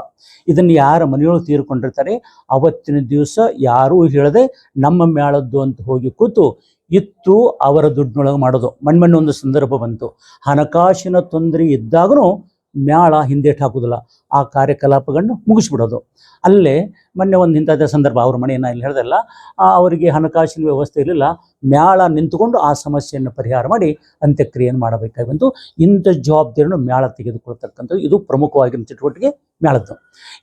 ಇದನ್ನು ಯಾರ ಮನೆಯೊಳಗೆ ತೀರ್ಕೊಂಡಿರ್ತಾರೆ? ಅವತ್ತಿನ ದಿವಸ ಯಾರೂ ಹೇಳದೆ ನಮ್ಮ ಮೇಳದ್ದು ಅಂತ ಹೋಗಿ ಕೂತು ಇತ್ತು ಅವರ ದುಡ್ಡಿನೊಳಗೆ ಮಾಡೋದು. ಮಣ್ಮಣ್ಣು ಒಂದು ಸಂದರ್ಭ ಬಂತು. ಹಣಕಾಸಿನ ತೊಂದರೆ ಇದ್ದಾಗೂ ಮ್ಯಾಳ ಹಿಂದೇಟು ಹಾಕೋದಿಲ್ಲ. ಆ ಕಾರ್ಯಕಲಾಪಗಳನ್ನು ಮುಗಿಸ್ಬಿಡೋದು. ಅಲ್ಲೇ ಮೊನ್ನೆ ಒಂದು ಇಂಥದ್ದೇ ಸಂದರ್ಭ ಅವ್ರ ಮನೆಯನ್ನು ಇಲ್ಲಿ ಹೇಳ್ದಲ್ಲ ಅವರಿಗೆ ಹಣಕಾಸಿನ ವ್ಯವಸ್ಥೆ ಇರಲಿಲ್ಲ, ಮ್ಯಾಳ ನಿಂತುಕೊಂಡು ಆ ಸಮಸ್ಯೆಯನ್ನು ಪರಿಹಾರ ಮಾಡಿ ಅಂತ್ಯಕ್ರಿಯೆಯನ್ನು ಮಾಡಬೇಕಾಗಿ ಬಂತು ಇಂಥ ಜವಾಬ್ದಾರಿಯನ್ನು ಮ್ಯಾಳ ತೆಗೆದುಕೊಳ್ತಕ್ಕಂಥದ್ದು ಇದು ಪ್ರಮುಖವಾಗಿರುವ ಚಟುವಟಿಕೆ ಮ್ಯಾಳದ್ದು.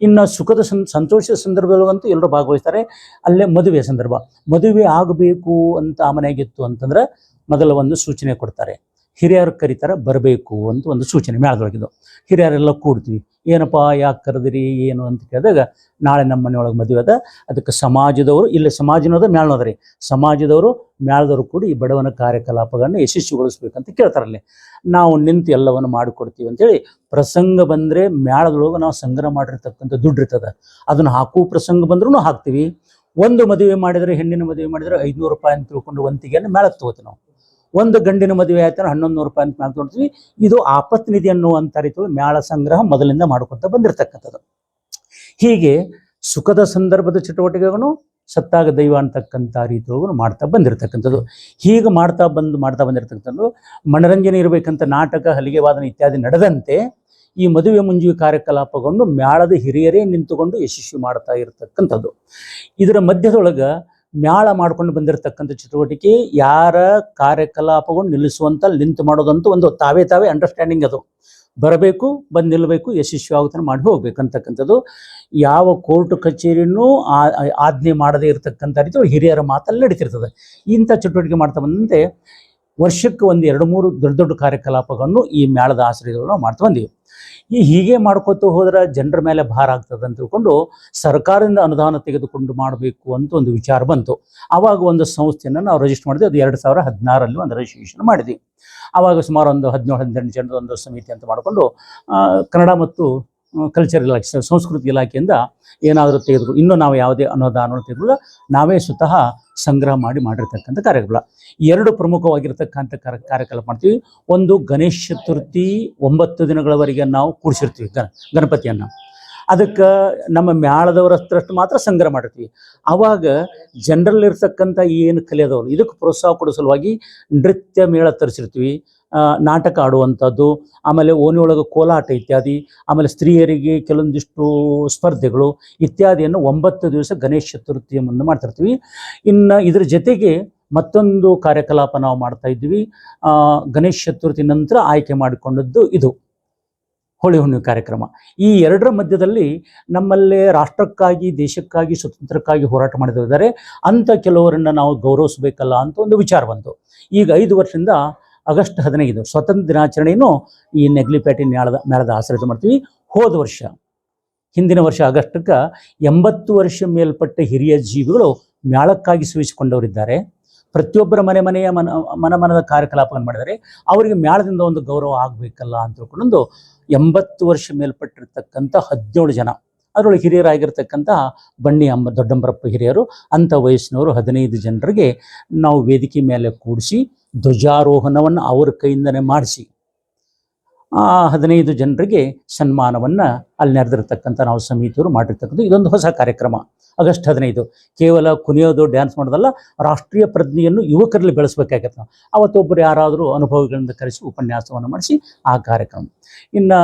ಇನ್ನು ಸುಖದ ಸಂ, ಸಂತೋಷದ ಸಂದರ್ಭದಲ್ಲಂತೂ ಎಲ್ಲರೂ ಭಾಗವಹಿಸ್ತಾರೆ. ಅಲ್ಲೇ ಮದುವೆ ಸಂದರ್ಭ. ಮದುವೆ ಆಗಬೇಕು ಅಂತ ಆ ಮನೆಯಾಗಿತ್ತು ಅಂತಂದ್ರೆ ಮೊದಲ ಒಂದು ಸೂಚನೆ ಕೊಡ್ತಾರೆ. ಹಿರಿಯರು ಕರೀತಾರೆ ಬರಬೇಕು ಅಂತ ಒಂದು ಸೂಚನೆ ಮೇಳದೊಳಗಿದ್ದು ಹಿರಿಯರೆಲ್ಲ ಕೂಡ್ತೀವಿ. ಏನಪ್ಪ, ಯಾಕೆ ಕರೆದಿರಿ, ಏನು ಅಂತ ಕೇಳಿದಾಗ ನಾಳೆ ನಮ್ಮ ಮನೆಯೊಳಗೆ ಮದುವೆ ಅದ. ಅದಕ್ಕೆ ಸಮಾಜದವರು, ಇಲ್ಲಿ ಸಮಾಜನೋದ ಮೇಳನೋದ್ರಿ ಸಮಾಜದವರು ಮೇಳದವರು ಕೂಡ ಈ ಬಡವನ ಕಾರ್ಯಕಲಾಪಗಳನ್ನು ಯಶಸ್ವಿಗೊಳಿಸ್ಬೇಕಂತ ಕೇಳ್ತಾರಲ್ಲಿ. ನಾವು ನಿಂತು ಎಲ್ಲವನ್ನು ಮಾಡಿಕೊಡ್ತೀವಿ ಅಂತೇಳಿ ಪ್ರಸಂಗ ಬಂದರೆ ಮೇಳದೊಳಗೆ ನಾವು ಸಂಗ್ರಹ ಮಾಡಿರ್ತಕ್ಕಂಥ ದುಡ್ಡು ಇರ್ತದೆ. ಅದನ್ನು ಹಾಕುವ ಪ್ರಸಂಗ ಬಂದ್ರೂ ಹಾಕ್ತೀವಿ. ಒಂದು ಮದುವೆ ಮಾಡಿದರೆ, ಹೆಣ್ಣಿನ ಮದುವೆ ಮಾಡಿದರೆ ಐದುನೂರು ರೂಪಾಯಿ ಅಂತ ತಿಳ್ಕೊಂಡು ಒಂತಿಗೆಯನ್ನು ಮೇಳಕ್ಕೆ ತಗೋತೀವಿ ನಾವು. ಒಂದು ಗಂಡಿನ ಮದುವೆ ಆಯ್ತಾರ ಹನ್ನೊಂದು ನೂರು ರೂಪಾಯಿ ಅಂತ ಮ್ಯಾಲ ತೊಗೊಳ್ತೀವಿ ಇದು ಆಪತ್ ನಿಧಿ ಅನ್ನುವಂಥ ರೀತಿಯಲ್ಲಿ ಮ್ಯಾಳ ಸಂಗ್ರಹ ಮೊದಲಿಂದ ಮಾಡ್ಕೊತ ಬಂದಿರತಕ್ಕಂಥದ್ದು. ಹೀಗೆ ಸುಖದ ಸಂದರ್ಭದ ಚಟುವಟಿಕೆಗಳನ್ನು ಸತ್ತಾಗ ದೈವ ಅಂತಕ್ಕಂಥ ರೀತಿಯೊಳಗೂ ಮಾಡ್ತಾ ಬಂದಿರತಕ್ಕಂಥದ್ದು. ಹೀಗೆ ಮಾಡ್ತಾ ಬಂದು, ಮಾಡ್ತಾ ಬಂದಿರತಕ್ಕಂಥದ್ದು, ಮನರಂಜನೆ ಇರಬೇಕಂತ ನಾಟಕ, ಹಲಿಗೆ ವಾದನ ಇತ್ಯಾದಿ ನಡೆದಂತೆ ಈ ಮದುವೆ ಮುಂಜುವೆ ಕಾರ್ಯಕಲಾಪಗೊಂಡು ಮ್ಯಾಳದ ಹಿರಿಯರೇ ನಿಂತುಕೊಂಡು ಯಶಸ್ವಿ ಮಾಡ್ತಾ ಇರತಕ್ಕಂಥದ್ದು. ಇದರ ಮಧ್ಯದೊಳಗೆ ಮ್ಯಾಳ ಮಾಡ್ಕೊಂಡು ಬಂದಿರತಕ್ಕಂಥ ಚಟುವಟಿಕೆ ಯಾರ ಕಾರ್ಯಕಲಾಪಗಳು ನಿಲ್ಲಿಸುವಂತ ನಿಂತು ಮಾಡೋದಂತೂ ಒಂದು ತಾವೇ ತಾವೇ ಅಂಡರ್ಸ್ಟ್ಯಾಂಡಿಂಗ್ ಅದು. ಬರಬೇಕು, ಬಂದು ನಿಲ್ಲಬೇಕು ಯಶಸ್ವಿ ಆಗುತ್ತಾನೆ ಮಾಡಿ ಹೋಗ್ಬೇಕಂತಕ್ಕಂಥದ್ದು ಯಾವ ಕೋರ್ಟ್ ಕಚೇರಿನೂ ಆಜ್ಞೆ ಮಾಡದೇ ಇರತಕ್ಕಂಥ ರೀತಿ ಹಿರಿಯರ ಮಾತಲ್ಲಿ ನಡೀತಿರ್ತದೆ. ಇಂಥ ಚಟುವಟಿಕೆ ಮಾಡ್ತಾ ಬಂದಂತೆ ವರ್ಷಕ್ಕೆ ಒಂದು ಎರಡು ಮೂರು ದೊಡ್ಡ ದೊಡ್ಡ ಕಾರ್ಯಕಲಾಪಗಳನ್ನು ಈ ಮೇಳದ ಆಶ್ರಯದಲ್ಲಿ ನಾವು ಮಾಡ್ತಾ ಬಂದೀವಿ. ಈ ಹೀಗೆ ಮಾಡ್ಕೊತ ಹೋದ್ರೆ ಜನರ ಮೇಲೆ ಭಾರ ಆಗ್ತದೆ ಅಂತ ತಿಳ್ಕೊಂಡು ಸರ್ಕಾರದಿಂದ ಅನುದಾನ ತೆಗೆದುಕೊಂಡು ಮಾಡಬೇಕು ಅಂತ ಒಂದು ವಿಚಾರ ಬಂತು. ಆವಾಗ ಒಂದು ಸಂಸ್ಥೆಯನ್ನು ನಾವು ರಿಜಿಸ್ಟರ್ ಮಾಡಿದ್ವಿ. ಅದು ಎರಡು ಸಾವಿರ ಹದಿನಾರಲ್ಲಿ ಒಂದು ರಿಜಿಸ್ಟ್ರೇಷನ್ ಮಾಡಿದ್ವಿ. ಆವಾಗ ಸುಮಾರು ಒಂದು ಹದಿನೇಳು ಹದಿನೆಂಟು ಜನರ ಒಂದು ಸಮಿತಿ ಅಂತ ಮಾಡಿಕೊಂಡು ಕನ್ನಡ ಮತ್ತು ಕಲ್ಚರ್ ಇಲಾಖೆ ಸಂಸ್ಕೃತಿ ಇಲಾಖೆಯಿಂದ ಏನಾದರೂ ತೆಗೆದುಕೊ, ಇನ್ನೂ ನಾವು ಯಾವುದೇ ಅನುದಾನ ತೆಗೆದುಕೊಳ್ಳ ನಾವೇ ಸ್ವತಃ ಸಂಗ್ರಹ ಮಾಡಿ ಮಾಡಿರ್ತಕ್ಕಂಥ ಕಾರ್ಯಕ್ರಮ ಎರಡು ಪ್ರಮುಖವಾಗಿರ್ತಕ್ಕಂಥ ಕಾರ್ಯ ಕಾರ್ಯಕ್ರಮ ಮಾಡ್ತೀವಿ. ಒಂದು ಗಣೇಶ ಚತುರ್ಥಿ ಒಂಬತ್ತು ದಿನಗಳವರೆಗೆ ನಾವು ಕೂಡಿಸಿರ್ತೀವಿ ಗಣ, ಗಣಪತಿಯನ್ನು. ಅದಕ್ಕೆ ನಮ್ಮ ಮ್ಯಾಳದವರ ಹತ್ರಷ್ಟು ಮಾತ್ರ ಸಂಗ್ರಹ ಮಾಡಿರ್ತೀವಿ. ಆವಾಗ ಜನರಲ್ಲಿರ್ತಕ್ಕಂಥ ಏನು ಕಲಿಯೋದವ್ರು ಇದಕ್ಕೆ ಪ್ರೋತ್ಸಾಹ ಕೊಡೋ ಸಲುವಾಗಿ ನೃತ್ಯ ಮೇಳ ತರಿಸಿರ್ತೀವಿ. ನಾಟಕ ಆಡುವಂಥದ್ದು, ಆಮೇಲೆ ಓಣಿಯೊಳಗೆ ಕೋಲಾಟ ಇತ್ಯಾದಿ, ಆಮೇಲೆ ಸ್ತ್ರೀಯರಿಗೆ ಕೆಲವೊಂದಿಷ್ಟು ಸ್ಪರ್ಧೆಗಳು ಇತ್ಯಾದಿಯನ್ನು ಒಂಬತ್ತು ದಿವಸ ಗಣೇಶ ಚತುರ್ಥಿಯ ಮುಂದೆ ಮಾಡ್ತಿರ್ತೀವಿ. ಇನ್ನು ಇದ್ರ ಜೊತೆಗೆ ಮತ್ತೊಂದು ಕಾರ್ಯಕಲಾಪ ನಾವು ಮಾಡ್ತಾ ಇದ್ವಿ ಗಣೇಶ ಚತುರ್ಥಿ ನಂತರ ಆಯ್ಕೆ ಮಾಡಿಕೊಂಡದ್ದು ಇದು, ಹೋಳಿ ಹುಣ್ಣಿಮೆ ಕಾರ್ಯಕ್ರಮ. ಈ ಎರಡರ ಮಧ್ಯದಲ್ಲಿ ನಮ್ಮಲ್ಲೇ ರಾಷ್ಟ್ರಕ್ಕಾಗಿ, ದೇಶಕ್ಕಾಗಿ, ಸ್ವತಂತ್ರಕ್ಕಾಗಿ ಹೋರಾಟ ಮಾಡಿದ್ದಾರೆ ಅಂಥ ಕೆಲವರನ್ನು ನಾವು ಗೌರವಿಸಬೇಕಲ್ಲ ಅಂತ ಒಂದು ವಿಚಾರ ಬಂತು. ಈಗ ಐದು ವರ್ಷದಿಂದ ಆಗಸ್ಟ್ ಹದಿನೈದು ಸ್ವತಂತ್ರ ದಿನಾಚರಣೆಯನ್ನು ಈ ನೆಗ್ಲಿಪೇಟೆ ನ್ಯಾಳದ ಮೇಳದ ಆಶ್ರಯ ಮಾಡ್ತೀವಿ. ಹೋದ ವರ್ಷ, ಹಿಂದಿನ ವರ್ಷ ಆಗಸ್ಟಕ್ಕೆ ಎಂಬತ್ತು ವರ್ಷ ಮೇಲ್ಪಟ್ಟ ಹಿರಿಯ ಜೀವಿಗಳು ಮ್ಯಾಳಕ್ಕಾಗಿ ಸೂಚಿಸಿಕೊಂಡವರಿದ್ದಾರೆ. ಪ್ರತಿಯೊಬ್ಬರ ಮನೆ ಮನೆಯ ಮನ ಮನ ಮನದ ಕಾರ್ಯಕಲಾಪವನ್ನು ಮಾಡಿದರೆ ಅವರಿಗೆ ಮ್ಯಾಳದಿಂದ ಒಂದು ಗೌರವ ಆಗಬೇಕಲ್ಲ ಅಂತ ತಿಳ್ಕೊಂಡು ಎಂಬತ್ತು ವರ್ಷ ಮೇಲ್ಪಟ್ಟಿರ್ತಕ್ಕಂಥ ಹದಿನೇಳು ಜನ ಅದರೊಳಗೆ ಹಿರಿಯರಾಗಿರ್ತಕ್ಕಂಥ ಬನ್ನಿ ಅಂಬ ದೊಡ್ಡಂಬರಪ್ಪ ಹಿರಿಯರು, ಅಂಥ ವಯಸ್ಸಿನವರು ಹದಿನೈದು ಜನರಿಗೆ ನಾವು ವೇದಿಕೆ ಮೇಲೆ ಕೂಡಿಸಿ ಧ್ವಜಾರೋಹಣವನ್ನು ಅವರ ಕೈಯಿಂದನೇ ಮಾಡಿಸಿ. ಆ ಹದಿನೈದು ಜನರಿಗೆ ಸನ್ಮಾನವನ್ನು ಅಲ್ಲಿ ನೆರೆದಿರ್ತಕ್ಕಂಥ ನಾವು ಸಮಿತಿಯವರು ಮಾಡಿರ್ತಕ್ಕಂಥ ಇದೊಂದು ಹೊಸ ಕಾರ್ಯಕ್ರಮ. ಆಗಸ್ಟ್ ಹದಿನೈದು. ಕೇವಲ ಕುಣಿಯೋದು, ಡ್ಯಾನ್ಸ್ ಮಾಡೋದಲ್ಲ, ರಾಷ್ಟ್ರೀಯ ಪ್ರಜ್ಞೆಯನ್ನು ಯುವಕರಲ್ಲಿ ಬೆಳೆಸಬೇಕಾಗತ್ತೆ. ನಾವು ಅವತ್ತೊಬ್ಬರು ಯಾರಾದರೂ ಅನುಭವಿಗಳಿಂದ ಕರೆಸಿ ಉಪನ್ಯಾಸವನ್ನು ಮಾಡಿಸಿ ಆ ಕಾರ್ಯಕ್ರಮ. ಇನ್ನು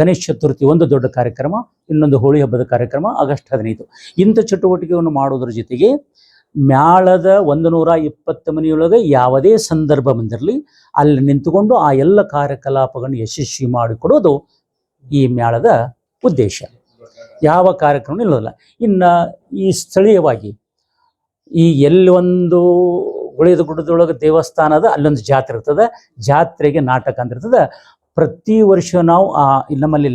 ಗಣೇಶ ಚತುರ್ಥಿ ಒಂದು ದೊಡ್ಡ ಕಾರ್ಯಕ್ರಮ, ಇನ್ನೊಂದು ಹೋಳಿ ಹಬ್ಬದ ಕಾರ್ಯಕ್ರಮ ಆಗಸ್ಟ್ ಹದಿನೈದು. ಇಂಥ ಚಟುವಟಿಕೆಯನ್ನು ಮಾಡೋದ್ರ ಜೊತೆಗೆ ಮ್ಯಾಳದ ಒಂದು ನೂರ ಇಪ್ಪತ್ತು ಮನೆಯೊಳಗೆ ಯಾವುದೇ ಸಂದರ್ಭ ಬಂದಿರಲಿ ಅಲ್ಲಿ ನಿಂತುಕೊಂಡು ಆ ಎಲ್ಲ ಕಾರ್ಯಕಲಾಪಗಳನ್ನು ಯಶಸ್ವಿ ಮಾಡಿಕೊಡೋದು ಈ ಮ್ಯಾಳದ ಉದ್ದೇಶ. ಯಾವ ಕಾರ್ಯಕ್ರಮ ಇಲ್ಲೋದಿಲ್ಲ. ಇನ್ನು ಈ ಸ್ಥಳೀಯವಾಗಿ ಈ ಎಲ್ಲಿ ಒಂದು ಉಳಿದ ಗುಡ್ಡದೊಳಗೆ ದೇವಸ್ಥಾನದ ಅಲ್ಲೊಂದು ಜಾತ್ರೆ ಇರ್ತದೆ. ಜಾತ್ರೆಗೆ ನಾಟಕ ಅಂತಿರ್ತದೆ ಪ್ರತಿ ವರ್ಷ ನಾವು ಆ ನಮ್ಮಲ್ಲಿ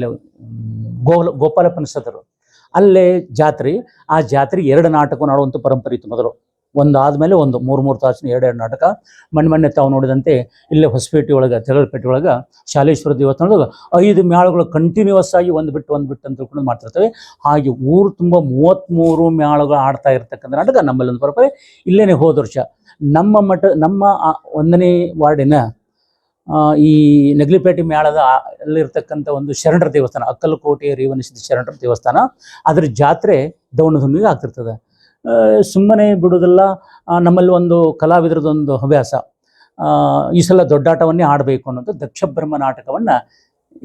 ಗೋಲ, ಗೋಪಾಲಪ್ಪನ ಸದರು. ಅಲ್ಲೇ ಜಾತ್ರೆ, ಆ ಜಾತ್ರೆ ಎರಡು ನಾಟಕ ನೋಡುವಂಥ ಪರಂಪರೆ ಇತ್ತು ಮೊದಲು. ಒಂದು ಆದಮೇಲೆ ಒಂದು, ಮೂರು ಮೂರು ತಾಸಿನ ಎರಡೆರಡು ನಾಟಕ. ಮಣ್ಣು ಮಣ್ಣೆ ತಾವು ನೋಡಿದಂತೆ ಇಲ್ಲೇ ಹೊಸಪೇಟೆ ಒಳಗೆ, ತೆರಳಪೇಟೆ ಒಳಗೆ, ಶಾಲೇಶ್ವರ ದೇವಸ್ಥಾನದೊಳಗೆ ಐದು ಮ್ಯಾಳಗಳು ಕಂಟಿನ್ಯೂಸ್ ಆಗಿ ಒಂದು ಬಿಟ್ಟು ಒಂದು ಬಿಟ್ಟು ಅಂತ ತಿಳ್ಕೊಂಡು ಮಾಡ್ತಿರ್ತವೆ ಹಾಗೆ ಊರು ತುಂಬ ಮೂವತ್ತ್ಮೂರು ಮ್ಯಾಳಗಳು ಆಡ್ತಾ ಇರ್ತಕ್ಕಂಥ ನಾಟಕ ನಮ್ಮಲ್ಲಿ ಒಂದು ಪರಂಪರೆ. ಇಲ್ಲೇನೆ ಹೋದ ವರ್ಷ ನಮ್ಮ ಮಠ, ನಮ್ಮ ಒಂದನೇ ವಾರ್ಡಿನ ಈ ನಗಲಿಪೇಟೆ ಮೇಳದ ಅಲ್ಲಿರ್ತಕ್ಕಂಥ ಒಂದು ಶರಣರ ದೇವಸ್ಥಾನ ಅಕ್ಕಲಕೋಟೆ ರೇವನಿಸಿದ ಶರಣರ ದೇವಸ್ಥಾನ, ಅದರ ಜಾತ್ರೆ ದೌಣಧುಮ್ಮಿಗೆ ಆಗ್ತಿರ್ತದೆ. ಸುಮ್ಮನೆ ಬಿಡೋದಲ್ಲ ನಮ್ಮಲ್ಲಿ ಒಂದು ಕಲಾವಿದರದೊಂದು ಹವ್ಯಾಸ. ಈ ಸಲ ದೊಡ್ಡಾಟವನ್ನೇ ಆಡಬೇಕು ಅನ್ನೋದು ದಕ್ಷಬ್ರಹ್ಮ ನಾಟಕವನ್ನು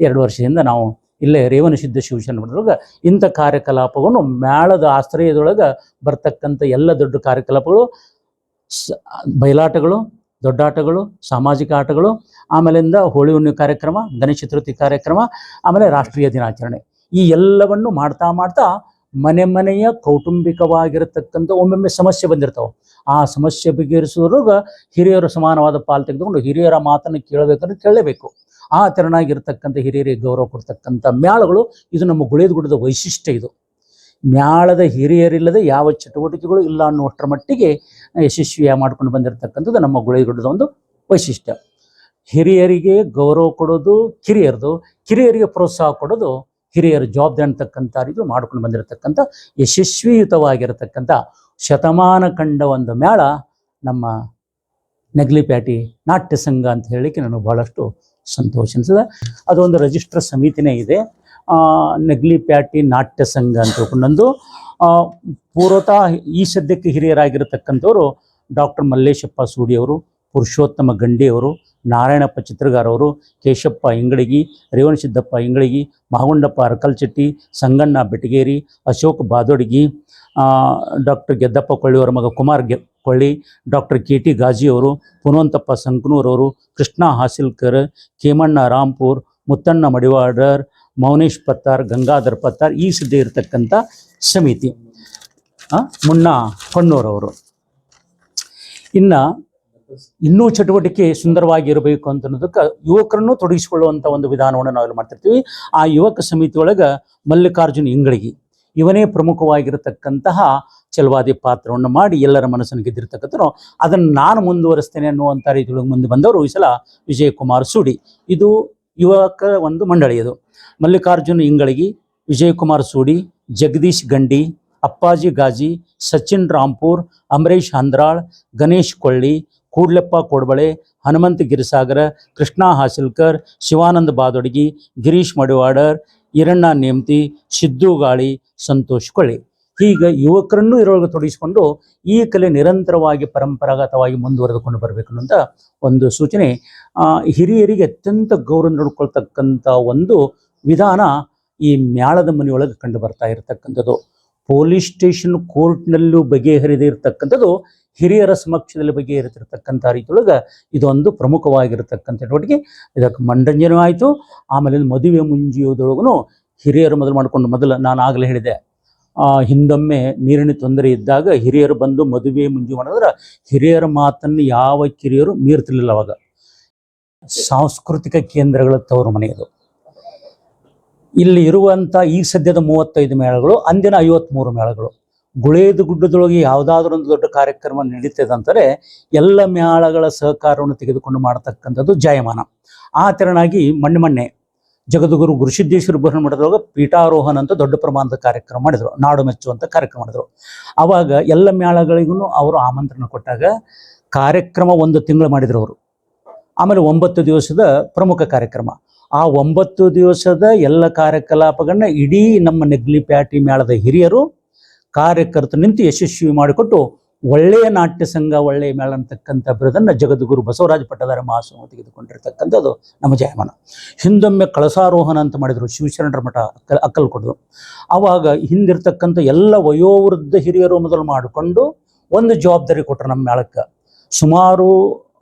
ಎರಡು ವರ್ಷದಿಂದ ನಾವು ಇಲ್ಲೇ ರೇವನಸಿದ್ಧ ಶಿವಶರಣ ಮಠದೊಳಗೆ ಇಂಥ ಕಾರ್ಯಕಲಾಪವನ್ನು ಮೇಳದ ಆಶ್ರಯದೊಳಗೆ ಬರ್ತಕ್ಕಂಥ ಎಲ್ಲ ದೊಡ್ಡ ಕಾರ್ಯಕಲಾಪಗಳು, ಸ ಬಯಲಾಟಗಳು ದೊಡ್ಡಾಟಗಳು ಸಾಮಾಜಿಕ ಆಟಗಳು, ಆಮೇಲಿಂದ ಹೋಳಿ ಹುಣ್ಣಿಮೆ ಕಾರ್ಯಕ್ರಮ, ಗಣೇಶ ಚತುರ್ಥಿ ಕಾರ್ಯಕ್ರಮ, ಆಮೇಲೆ ರಾಷ್ಟ್ರೀಯ ದಿನಾಚರಣೆ. ಈ ಎಲ್ಲವನ್ನು ಮಾಡ್ತಾ ಮಾಡ್ತಾ ಮನೆ ಮನೆಯ ಕೌಟುಂಬಿಕವಾಗಿರತಕ್ಕಂಥ ಒಮ್ಮೊಮ್ಮೆ ಸಮಸ್ಯೆ ಬಂದಿರ್ತಾವೆ. ಆ ಸಮಸ್ಯೆ ಬಗೆಹರಿಸೋದ್ರಾಗ ಹಿರಿಯರು ಸಮಾನವಾದ ಪಾಲು ತೆಗೆದುಕೊಂಡು ಹಿರಿಯರ ಮಾತನ್ನು ಕೇಳಬೇಕಂದ್ರೆ ಕೇಳಲೇಬೇಕು. ಆ ತೆರನಾಗಿರ್ತಕ್ಕಂಥ ಹಿರಿಯರಿಗೆ ಗೌರವ ಕೊಡ್ತಕ್ಕಂಥ ಮ್ಯಾಳಗಳು ಇದು ನಮ್ಮ ಗುಳೇದ ಗುಡ್ಡದ ವೈಶಿಷ್ಟ್ಯ ಇದು. ಮ್ಯಾಳದ ಹಿರಿಯರಿಲ್ಲದೆ ಯಾವ ಚಟುವಟಿಕೆಗಳು ಇಲ್ಲ ಅನ್ನುವಷ್ಟರ ಮಟ್ಟಿಗೆ ಯಶಸ್ವಿಯ ಮಾಡ್ಕೊಂಡು ಬಂದಿರತಕ್ಕಂಥದ್ದು ನಮ್ಮ ಗುಳಿಗುಡ್ಡದ ಒಂದು ವೈಶಿಷ್ಟ್ಯ. ಹಿರಿಯರಿಗೆ ಗೌರವ ಕೊಡೋದು ಕಿರಿಯರದು ಕಿರಿಯರಿಗೆ ಪ್ರೋತ್ಸಾಹ ಕೊಡೋದು ಹಿರಿಯರ ಜವಾಬ್ದಾರಿ ಅಂತಕ್ಕಂಥ ರೀತಿ ಮಾಡ್ಕೊಂಡು ಬಂದಿರತಕ್ಕಂಥ ಯಶಸ್ವಿಯುತವಾಗಿರತಕ್ಕಂಥ ಶತಮಾನ ಕಂಡ ಒಂದು ಮೇಳ ನಮ್ಮ ನೆಗ್ಲಿಪ್ಯಾಟಿ ನಾಟ್ಯ ಸಂಘ ಅಂತ ಹೇಳಿಕ್ಕೆ ನನಗೆ ಬಹಳಷ್ಟು ಸಂತೋಷ ಅನಿಸಿದೆ ಅದೊಂದು ರಿಜಿಸ್ಟರ್ ಸಮಿತಿನೇ ಇದೆ. ನೆಗ್ಲಿಪ್ಯಾಟಿ ನಾಟ್ಯ ಸಂಘ ಅಂತ ಆ, ಪೂರ್ವತಃ ಈ ಸದ್ಯಕ್ಕೆ ಹಿರಿಯರಾಗಿರತಕ್ಕಂಥವರು ಡಾಕ್ಟರ್ ಮಲ್ಲೇಶಪ್ಪ ಸೂಡಿಯವರು ಪುರುಷೋತ್ತಮ ಗಂಡಿಯವರು ನಾರಾಯಣಪ್ಪ ಚಿತ್ರಗಾರವರು ಕೇಶಪ್ಪ ಇಂಗಳಗಿ ರೇವಣಸಿದ್ದಪ್ಪ ಇಂಗಳಗಿ ಮಹಗೊಂಡಪ್ಪ ಅರಕಲ್ಚೆಟ್ಟಿ, ಸಂಗಣ್ಣ ಬೆಟಗೇರಿ, ಅಶೋಕ್ ಬಾದೋಡಿಗಿ ಡಾಕ್ಟರ್ ಗೆದ್ದಪ್ಪ ಕೊಳ್ಳಿಯವರ ಮಗ ಕುಮಾರ್ಗೆ ಕೊಳ್ಳಿ, ಡಾಕ್ಟರ್ ಕೆ ಟಿ ಗಾಜಿಯವರು ಪುನವಂತಪ್ಪ ಸಂಕನೂರವರು ಕೃಷ್ಣ ಹಾಸಿಲ್ಕರ್, ಕೇಮಣ್ಣ ರಾಂಪುರ್, ಮುತ್ತಣ್ಣ ಮಡಿವಾಡರ್ ಮೌನೇಶ್ ಪತ್ತಾರ್, ಗಂಗಾಧರ್ ಪತ್ತಾರ್ ಈ ಸದ್ಯ ಇರತಕ್ಕಂಥ ಸಮಿತಿ. ಮುನ್ನ ಹೊನ್ನೂರವರು. ಇನ್ನ ಇನ್ನೂ ಚಟುವಟಿಕೆ ಸುಂದರವಾಗಿ ಇರಬೇಕು ಅಂತ ಅನ್ನೋದಕ್ಕೆ ಯುವಕರನ್ನು ತೊಡಗಿಸಿಕೊಳ್ಳುವಂಥ ಒಂದು ವಿಧಾನವನ್ನು ನಾವೆಲ್ಲ ಮಾಡ್ತಿರ್ತೀವಿ. ಆ ಯುವಕ ಸಮಿತಿ ಒಳಗೆ ಮಲ್ಲಿಕಾರ್ಜುನ್ ಇಂಗಳಗಿ ಇವನೇ ಪ್ರಮುಖವಾಗಿರತಕ್ಕಂತಹ ಚಲವಾದಿ ಪಾತ್ರವನ್ನು ಮಾಡಿ ಎಲ್ಲರ ಮನಸ್ಸನ್ನು ಗೆದ್ದಿರ್ತಕ್ಕಂಥನು ಅದನ್ನು ನಾನು ಮುಂದುವರಿಸ್ತೇನೆ ಅನ್ನುವಂಥ ರೀತಿಯೊಳಗೆ ಮುಂದೆ ಬಂದವರು ಈ ಸಲ ವಿಜಯಕುಮಾರ್ ಸೂಡಿ. ಇದು ಯುವಕ ಒಂದು ಮಂಡಳಿ ಇದು ಮಲ್ಲಿಕಾರ್ಜುನ್ ಇಂಗಳಗಿ ವಿಜಯಕುಮಾರ್ ಸೂಡಿ, ಜಗದೀಶ್ ಗಂಡಿ, ಅಪ್ಪಾಜಿ ಗಾಜಿ, ಸಚಿನ್ ರಾಂಪುರ್ ಅಮರೇಶ್ ಹಂದ್ರಾಳ್ ಗಣೇಶ್ ಕೊಳ್ಳಿ, ಕೂಡ್ಲೆಪ್ಪ ಕೋಡ್ಬಳೆ, ಹನುಮಂತ ಗಿರಿಸಾಗರ, ಕೃಷ್ಣ ಹಾಸಿಲ್ಕರ್, ಶಿವಾನಂದ ಬಾದೊಡಗಿ, ಗಿರೀಶ್ ಮಡಿವಾಡರ್ ಈರಣ್ಣ ನೇಮತಿ, ಸಿದ್ದು ಗಾಳಿ, ಸಂತೋಷ್ ಕೊಳ್ಳಿ. ಹೀಗೆ ಯುವಕರನ್ನು ಇದರೊಳಗೆ ತೊಡಗಿಸಿಕೊಂಡು ಈ ಕಲೆ ನಿರಂತರವಾಗಿ ಪರಂಪರಾಗತವಾಗಿ ಮುಂದುವರೆದುಕೊಂಡು ಬರಬೇಕು ಅನ್ನೋಂಥ ಒಂದು ಸೂಚನೆ. ಹಿರಿಯರಿಗೆ ಅತ್ಯಂತ ಗೌರವ ನೋಡ್ಕೊಳ್ತಕ್ಕಂಥ ಒಂದು ವಿಧಾನ ಈ ಮ್ಯಾಳದ ಮನೆಯೊಳಗೆ ಕಂಡು ಬರ್ತಾ ಇರತಕ್ಕಂಥದ್ದು. ಪೊಲೀಸ್ ಸ್ಟೇಷನ್ ಕೋರ್ಟ್ನಲ್ಲೂ ಬಗೆಹರಿದೇ ಇರತಕ್ಕಂಥದ್ದು, ಹಿರಿಯರ ಸಮಕ್ಷದಲ್ಲಿ ಬಗೆಹರಿತಿರ್ತಕ್ಕಂಥ ರೀತಿಯೊಳಗೆ ಇದೊಂದು ಪ್ರಮುಖವಾಗಿರತಕ್ಕಂಥ ಚಟುವಟಿಕೆ ಇದಕ್ಕೆ ಮಂಡಂಜನೂ ಆಯಿತು, ಆಮೇಲೆ ಮದುವೆ ಮುಂಜಿಯೋದ್ರೊಳಗೂ ಹಿರಿಯರು ಮೊದಲು ಮಾಡಿಕೊಂಡು ಮೊದಲು ನಾನು ಆಗಲೇ ಹೇಳಿದೆ. ಹಿಂದೊಮ್ಮೆ ನೀರಿನ ತೊಂದರೆ ಇದ್ದಾಗ ಹಿರಿಯರು ಬಂದು ಮದುವೆ ಮುಂಜಿ ಮಾಡಿದ್ರೆ ಹಿರಿಯರ ಮಾತನ್ನು ಯಾವ ಕಿರಿಯರು ಮೀರ್ತಿರ್ಲಿಲ್ಲ ಅವಾಗ. ಸಾಂಸ್ಕೃತಿಕ ಕೇಂದ್ರಗಳ ತವರು ಮನೆಯದು. ಇಲ್ಲಿ ಇರುವಂಥ ಈ ಸದ್ಯದ ಮೂವತ್ತೈದು ಮೇಳಗಳು, ಅಂದಿನ ಐವತ್ಮೂರು ಮೇಳಗಳು. ಗುಳೇದು ಗುಡ್ಡದೊಳಗೆ ಯಾವುದಾದ್ರೂ ಒಂದು ದೊಡ್ಡ ಕಾರ್ಯಕ್ರಮ ನಡೀತದೆ ಅಂತಾರೆ ಎಲ್ಲ ಮೇಳಗಳ ಸಹಕಾರವನ್ನು ತೆಗೆದುಕೊಂಡು ಮಾಡತಕ್ಕಂಥದ್ದು ಜಾಯಮಾನ. ಆ ತೆರನಾಗಿ ಮಣ್ಣೆ ಮಣ್ಣೆ, ಜಗದ್ಗುರು ಗುರುಸಿದ್ದೇಶ್ವರ ಬೃಹನ್ ಪೀಠಾರೋಹಣ ಅಂತ ದೊಡ್ಡ ಪ್ರಮಾಣದ ಕಾರ್ಯಕ್ರಮ ಮಾಡಿದ್ರು, ನಾಡು ಮೆಚ್ಚುವಂಥ ಕಾರ್ಯಕ್ರಮ ಮಾಡಿದ್ರು. ಆವಾಗ ಎಲ್ಲ ಮೇಳಗಳಿಗೂ ಅವರು ಆಮಂತ್ರಣ ಕೊಟ್ಟಾಗ ಕಾರ್ಯಕ್ರಮ ಒಂದು ತಿಂಗಳು ಮಾಡಿದ್ರು ಅವರು. ಆಮೇಲೆ ಒಂಬತ್ತು ದಿವಸದ ಪ್ರಮುಖ ಕಾರ್ಯಕ್ರಮ. ಆ ಒಂಬತ್ತು ದಿವಸದ ಎಲ್ಲ ಕಾರ್ಯಕಲಾಪಗಳನ್ನ ಇಡೀ ನಮ್ಮ ನೆಗ್ಲಿ ಪ್ಯಾಟಿ ಮೇಳದ ಹಿರಿಯರು, ಕಾರ್ಯಕರ್ತರು ನಿಂತು ಯಶಸ್ವಿ ಮಾಡಿಕೊಟ್ಟು ಒಳ್ಳೆಯ ನಾಟ್ಯ ಸಂಘ, ಒಳ್ಳೆಯ ಮೇಳ ಅಂತಕ್ಕಂಥ ಬಿರುದನ್ನು ಜಗದ್ಗುರು ಬಸವರಾಜ ಪಟ್ಟದಾರ ಮಹಾಸ್ವಾಮಿ ತೆಗೆದುಕೊಂಡಿರ್ತಕ್ಕಂಥದ್ದು ನಮ್ಮ ಜಯಮಾನ. ಹಿಂದೊಮ್ಮೆ ಕಳಸಾರೋಹಣ ಅಂತ ಮಾಡಿದರು ಶಿವಶರಣರ ಮಠ ಅಕ್ಕಲ್ ಕೊಡೋದು ಆವಾಗ ಹಿಂದಿರ್ತಕ್ಕಂಥ ಎಲ್ಲ ವಯೋವೃದ್ಧ ಹಿರಿಯರು ಮೊದಲು ಮಾಡಿಕೊಂಡು ಒಂದು ಜವಾಬ್ದಾರಿ ಕೊಟ್ಟರು ನಮ್ಮ ಮೇಳಕ್ಕೆ. ಸುಮಾರು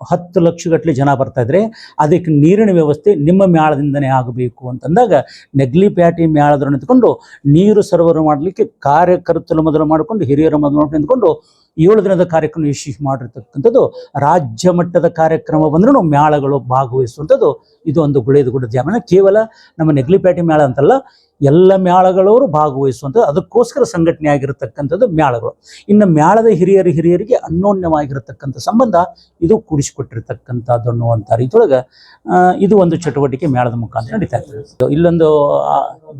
ಹತ್ತು ಲಕ್ಷಗಟ್ಟಲೆ ಜನ ಬರ್ತಾ ಇದ್ರೆ ಅದಕ್ಕೆ ನೀರಿನ ವ್ಯವಸ್ಥೆ ನಿಮ್ಮ ಮ್ಯಾಳದಿಂದನೇ ಆಗಬೇಕು ಅಂತಂದಾಗ ನೆಗ್ಲಿ ಪ್ಯಾಟಿ ಮ್ಯಾಳದ್ರು ನಿಂತ್ಕೊಂಡು ನೀರು ಸರ್ವರು ಮಾಡಲಿಕ್ಕೆ ಕಾರ್ಯಕರ್ತರು ಮೊದಲು ಮಾಡಿಕೊಂಡು ಹಿರಿಯರ ಮೊದಲು ನಿಂತ್ಕೊಂಡು ಏಳು ದಿನದ ಕಾರ್ಯಕ್ರಮ ಯಶಸ್ವಿ ಮಾಡಿರ್ತಕ್ಕಂಥದ್ದು ರಾಜ್ಯ ಮಟ್ಟದ ಕಾರ್ಯಕ್ರಮ ಬಂದ್ರೂ ಮ್ಯಾಳಗಳು ಭಾಗವಹಿಸುವಂಥದ್ದು ಇದು ಒಂದು ಗುಳೇದು ಗುಡ್ಡ ಜಾಮೀನ ಕೇವಲ ನಮ್ಮ ನೆಗ್ಲಿಪ್ಯಾಟಿ ಮ್ಯಾಳ ಅಂತಲ್ಲ ಎಲ್ಲ ಮ್ಯಾಳಗಳವರು ಭಾಗವಹಿಸುವಂಥದ್ದು ಅದಕ್ಕೋಸ್ಕರ ಸಂಘಟನೆ ಆಗಿರತಕ್ಕಂಥದ್ದು ಮ್ಯಾಳಗಳು. ಇನ್ನು ಮ್ಯಾಳದ ಹಿರಿಯರು ಹಿರಿಯರಿಗೆ ಅನ್ಯೋನ್ಯವಾಗಿರತಕ್ಕಂಥ ಸಂಬಂಧ ಇದು ಕೂಡಿಸಿಕೊಟ್ಟಿರ್ತಕ್ಕಂಥದ್ದು ಅನ್ನುವಂಥ ರೀತಿಯೊಳಗೆ ಇದು ಒಂದು ಚಟುವಟಿಕೆ ಮ್ಯಾಳದ ಮುಖಾಂತರ ನಡೀತಾ ಇರ್ತದೆ. ಇಲ್ಲೊಂದು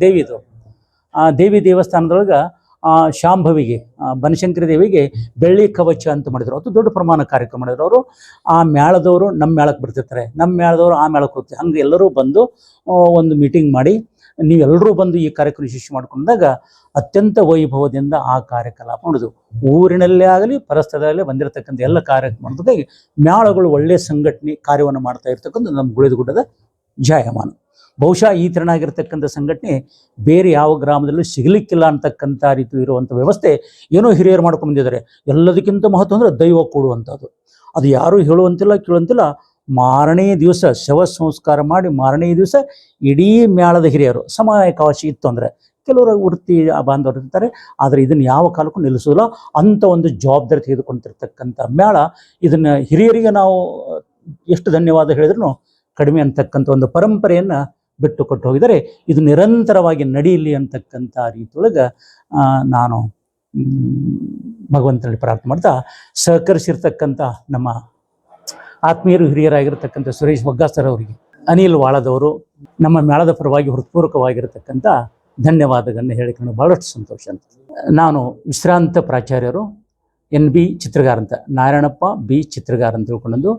ದೇವಿದು ಆ ದೇವಿ ದೇವಸ್ಥಾನದೊಳಗೆ ಆ, ಶಾಂಭವಿಗೆ ಬನಶಂಕರಿ ದೇವಿಗೆ ಬೆಳ್ಳಿ ಕವಚ ಅಂತ ಮಾಡಿದ್ರು. ಅದು ದೊಡ್ಡ ಪ್ರಮಾಣ ಕಾರ್ಯಕ್ರಮ ಮಾಡಿದ್ರು ಅವರು. ಆ ಮೇಳದವರು ನಮ್ಮ ಮೇಳಕ್ಕೆ ಬರ್ತಿರ್ತಾರೆ. ನಮ್ಮ ಮೇಳದವರು ಆ ಮೇಳಕ್ಕೆ ಹೋಗ್ತಾರೆ. ಹಂಗೆ ಎಲ್ಲರೂ ಬಂದು ಒಂದು ಮೀಟಿಂಗ್ ಮಾಡಿ ನೀವೆಲ್ಲರೂ ಬಂದು ಈ ಕಾರ್ಯಕ್ರಮ ಯಶಸ್ವಿ ಮಾಡ್ಕೊಂಡಾಗ ಅತ್ಯಂತ ವೈಭವದಿಂದ ಆ ಕಾರ್ಯಕಲಾಪ ಮಾಡೋದು ಊರಿನಲ್ಲೇ ಆಗಲಿ, ಪರಸ್ಥಳದಲ್ಲೇ ಬಂದಿರತಕ್ಕಂಥ ಎಲ್ಲ ಕಾರ್ಯಕ್ರಮದಾಗಿ ಮ್ಯಾಳಗಳು ಒಳ್ಳೆಯ ಸಂಘಟನೆ ಕಾರ್ಯವನ್ನು ಮಾಡ್ತಾ ಇರ್ತಕ್ಕಂಥ ನಮ್ಮ ಗುಳಿದಗುಡ್ಡದ ಜಾಯಮಾನ. ಬಹುಶಃ ಈ ತೆರನಾಗಿರ್ತಕ್ಕಂಥ ಸಂಘಟನೆ ಬೇರೆ ಯಾವ ಗ್ರಾಮದಲ್ಲೂ ಸಿಗಲಿಕ್ಕಿಲ್ಲ ಅಂತಕ್ಕಂಥ ರೀತಿ ಇರುವಂಥ ವ್ಯವಸ್ಥೆ ಏನೋ ಹಿರಿಯರು ಮಾಡ್ಕೊಂಡು ಎಲ್ಲದಕ್ಕಿಂತ ಮಹತ್ವ ಅಂದರೆ ದೈವ ಕೊಡುವಂಥದ್ದು. ಅದು ಯಾರೂ ಹೇಳುವಂತಿಲ್ಲ, ಕೇಳುವಂತಿಲ್ಲ. ಮಾರನೇ ದಿವಸ ಶವ ಸಂಸ್ಕಾರ ಮಾಡಿ ಮಾರನೇ ದಿವಸ ಇಡೀ ಮೇಳದ ಹಿರಿಯರು ಸಮಯಾವಕಾಶ ಇತ್ತು ಅಂದರೆ ಕೆಲವರು ವೃತ್ತಿ ಬಾಂಧವರು ಇರ್ತಾರೆ, ಆದರೆ ಇದನ್ನು ಯಾವ ಕಾಲಕ್ಕೂ ನಿಲ್ಲಿಸೋಲ್ಲ ಅಂಥ ಒಂದು ಜವಾಬ್ದಾರಿ ತೆಗೆದುಕೊಂಡಿರ್ತಕ್ಕಂಥ ಮೇಳ ಇದನ್ನು ಹಿರಿಯರಿಗೆ ನಾವು, ಎಷ್ಟು ಧನ್ಯವಾದ ಹೇಳಿದ್ರು ಕಡಿಮೆ ಅಂತಕ್ಕಂಥ ಒಂದು ಪರಂಪರೆಯನ್ನು ಬಿಟ್ಟು ಕೊಟ್ಟು ಹೋಗಿದರೆ ಇದು ನಿರಂತರವಾಗಿ ನಡೀಲಿ ಅಂತಕ್ಕಂಥ ರೀತಿಯೊಳಗೆ ನಾನು ಭಗವಂತನಲ್ಲಿ ಪ್ರಾರ್ಥನೆ ಮಾಡ್ತಾ ಸಹಕರಿಸಿರ್ತಕ್ಕಂಥ ನಮ್ಮ ಆತ್ಮೀಯರು ಹಿರಿಯರಾಗಿರ್ತಕ್ಕಂಥ ಸುರೇಶ್ ಬಗ್ಗಾಸರ್ ಅವರಿಗೆ, ಅನಿಲ್ ವಾಳದವರು ನಮ್ಮ ಮೇಳದ ಪರವಾಗಿ ಹೃತ್ಪೂರ್ವಕವಾಗಿರತಕ್ಕಂಥ ಧನ್ಯವಾದಗಳನ್ನು ಹೇಳಿಕೊಂಡು ಭಾಳಷ್ಟು ಸಂತೋಷ ಅಂತ. ನಾನು ವಿಶ್ರಾಂತ ಪ್ರಾಚಾರ್ಯರು, ಎನ್ ಬಿ ಚಿತ್ರಗಾರ ಅಂತ, ನಾರಾಯಣಪ್ಪ ಬಿ ಚಿತ್ರಗಾರ ಅಂತ ತಿಳ್ಕೊಂಡು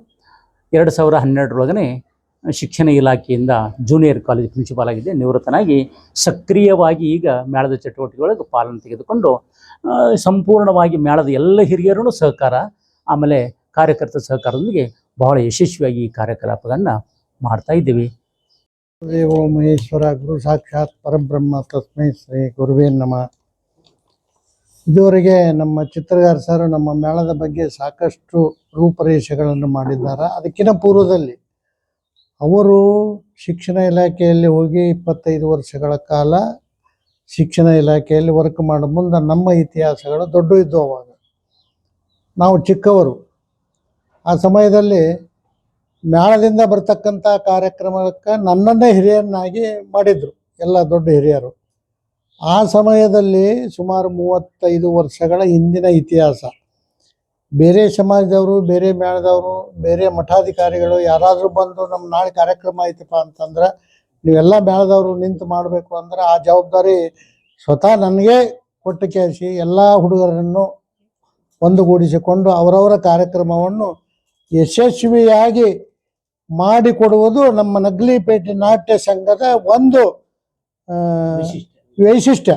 ಎರಡು ಸಾವಿರ ಹನ್ನೆರಡರೊಳಗನೆ ಶಿಕ್ಷಣ ಇಲಾಖೆಯಿಂದ ಜೂನಿಯರ್ ಕಾಲೇಜ್ ಪ್ರಿನ್ಸಿಪಾಲ್ ಆಗಿದ್ದೆ. ನಿವೃತ್ತನಾಗಿ ಸಕ್ರಿಯವಾಗಿ ಈಗ ಮೇಳದ ಚಟುವಟಿಕೆಗಳಿಗೆ ಪಾಲನೆ ತೆಗೆದುಕೊಂಡು ಸಂಪೂರ್ಣವಾಗಿ ಮೇಳದ ಎಲ್ಲ ಹಿರಿಯರೂ ಸಹಕಾರ, ಆಮೇಲೆ ಕಾರ್ಯಕರ್ತರ ಸಹಕಾರದೊಂದಿಗೆ ಬಹಳ ಯಶಸ್ವಿಯಾಗಿ ಈ ಕಾರ್ಯಕಲಾಪಗಳನ್ನು ಮಾಡ್ತಾ ಇದ್ದೀವಿ. ದೇವೋ ಮಹೇಶ್ವರ, ಗುರು ಸಾಕ್ಷಾತ್ ಪರಬ್ರಹ್ಮ ತಸ್ಮೈ ಶ್ರೀ ಗುರುವೇ ನಮಃ. ಇದುವರೆಗೆ ನಮ್ಮ ಚಿತ್ರಗಾರ ಸರ್ ನಮ್ಮ ಮೇಳದ ಬಗ್ಗೆ ಸಾಕಷ್ಟು ರೂಪರೇಷೆಗಳನ್ನು ಮಾಡಿದ್ದಾರೆ. ಅದಕ್ಕಿಂತ ಪೂರ್ವದಲ್ಲಿ ಅವರು ಶಿಕ್ಷಣ ಇಲಾಖೆಯಲ್ಲಿ ಹೋಗಿ ಇಪ್ಪತ್ತೈದು ವರ್ಷಗಳ ಕಾಲ ಶಿಕ್ಷಣ ಇಲಾಖೆಯಲ್ಲಿ ವರ್ಕ್ ಮಾಡೋ ಮುಂದೆ ನಮ್ಮ ಇತಿಹಾಸಗಳು ದೊಡ್ಡ ಇದ್ದವು ಅವಾಗ. ನಾವು ಚಿಕ್ಕವರು. ಆ ಸಮಯದಲ್ಲಿ ಮೇಳದಿಂದ ಬರ್ತಕ್ಕಂಥ ಕಾರ್ಯಕ್ರಮಕ್ಕೆ ನನ್ನನ್ನೇ ಹಿರಿಯನ್ನಾಗಿ ಮಾಡಿದರು, ಎಲ್ಲ ದೊಡ್ಡ ಹಿರಿಯರು. ಆ ಸಮಯದಲ್ಲಿ ಸುಮಾರು ಮೂವತ್ತೈದು ವರ್ಷಗಳ ಹಿಂದಿನ ಇತಿಹಾಸ. ಬೇರೆ ಸಮಾಜದವರು, ಬೇರೆ ಮೇಳದವರು ಬೇರೆ ಮಠಾಧಿಕಾರಿಗಳು ಯಾರಾದರೂ ಬಂದು ನಮ್ಮ ನಾಳೆ ಕಾರ್ಯಕ್ರಮ ಐತಪ್ಪ ಅಂತಂದ್ರೆ ನೀವೆಲ್ಲ ಮೇಳದವರು ನಿಂತು ಮಾಡಬೇಕು ಅಂದ್ರೆ ಆ ಜವಾಬ್ದಾರಿ ಸ್ವತಃ ನನಗೆ ಕೊಟ್ಟು ಕೇಳಿಸಿ ಎಲ್ಲ ಹುಡುಗರನ್ನು ಒಂದುಗೂಡಿಸಿಕೊಂಡು ಅವರವರ ಕಾರ್ಯಕ್ರಮವನ್ನು ಯಶಸ್ವಿಯಾಗಿ ಮಾಡಿಕೊಡುವುದು ನಮ್ಮ ನಗ್ಲಿಪೇಟೆ ನಾಟ್ಯ ಸಂಘದ ಒಂದು ವೈಶಿಷ್ಟ್ಯ.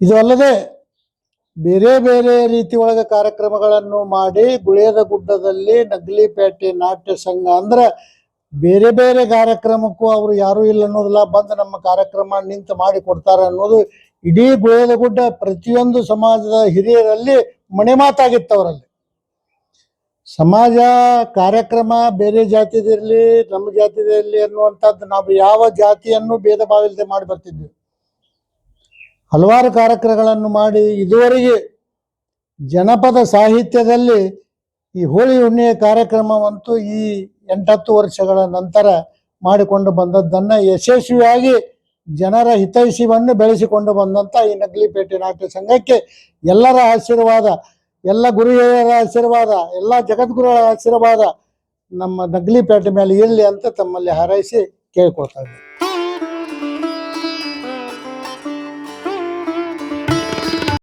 ಇದು ಅಲ್ಲದೆ ಬೇರೆ ಬೇರೆ ರೀತಿ ಒಳಗೆ ಕಾರ್ಯಕ್ರಮಗಳನ್ನು ಮಾಡಿ ಗುಳೇದ ಗುಡ್ಡದಲ್ಲಿ ನಗ್ಲಿಪೇಟೆ ನಾಟ್ಯ ಸಂಘ ಅಂದ್ರೆ ಬೇರೆ ಬೇರೆ ಕಾರ್ಯಕ್ರಮಕ್ಕೂ ಅವರು ಯಾರೂ ಇಲ್ಲ ಅನ್ನೋದಿಲ್ಲ ಬಂದು ನಮ್ಮ ಕಾರ್ಯಕ್ರಮ ನಿಂತು ಮಾಡಿ ಕೊಡ್ತಾರೆ ಅನ್ನೋದು ಇಡೀ ಗುಳೇದ ಗುಡ್ಡ ಪ್ರತಿಯೊಂದು ಸಮಾಜದ ಹಿರಿಯರಲ್ಲಿ ಮನೆ ಮಾತಾಗಿತ್ತು ಅವರಲ್ಲಿ. ಸಮಾಜ ಕಾರ್ಯಕ್ರಮ ಬೇರೆ ಜಾತಿದಿರಲಿ ನಮ್ಮ ಜಾತಿದಿರಲಿ ಅನ್ನುವಂಥದ್ದು ನಾವು ಯಾವ ಜಾತಿಯನ್ನು ಭೇದ ಭಾವ ಇಲ್ಲದೆ ಮಾಡಿ ಬರ್ತಿದ್ವಿ. ಹಲವಾರು ಕಾರ್ಯಕ್ರಮಗಳನ್ನು ಮಾಡಿ ಇದುವರೆಗೆ ಜನಪದ ಸಾಹಿತ್ಯದಲ್ಲಿ ಈ ಹೋಳಿ ಹುಣ್ಣಿಯ ಕಾರ್ಯಕ್ರಮವಂತೂ ಈ ಎಂಟತ್ತು ವರ್ಷಗಳ ನಂತರ ಮಾಡಿಕೊಂಡು ಬಂದದ್ದನ್ನು ಯಶಸ್ವಿಯಾಗಿ ಜನರ ಹಿತೈಷಿವನ್ನು ಬೆಳೆಸಿಕೊಂಡು ಬಂದಂಥ ಈ ನಗಲಿಪೇಟೆ ನಾಟ್ಯ ಸಂಘಕ್ಕೆ ಎಲ್ಲರ ಆಶೀರ್ವಾದ ಎಲ್ಲ ಗುರುಗಳ ಆಶೀರ್ವಾದ, ಎಲ್ಲ ಜಗದ್ಗುರುಗಳ ಆಶೀರ್ವಾದ ನಮ್ಮ ನಗ್ಲಿ ಪೇಟೆ ಮೇಲೆ ಇರಲಿ ಅಂತ ತಮ್ಮಲ್ಲಿ ಹಾರೈಸಿ ಕೇಳ್ಕೊಳ್ತಾ ಇದ್ದೀನಿ.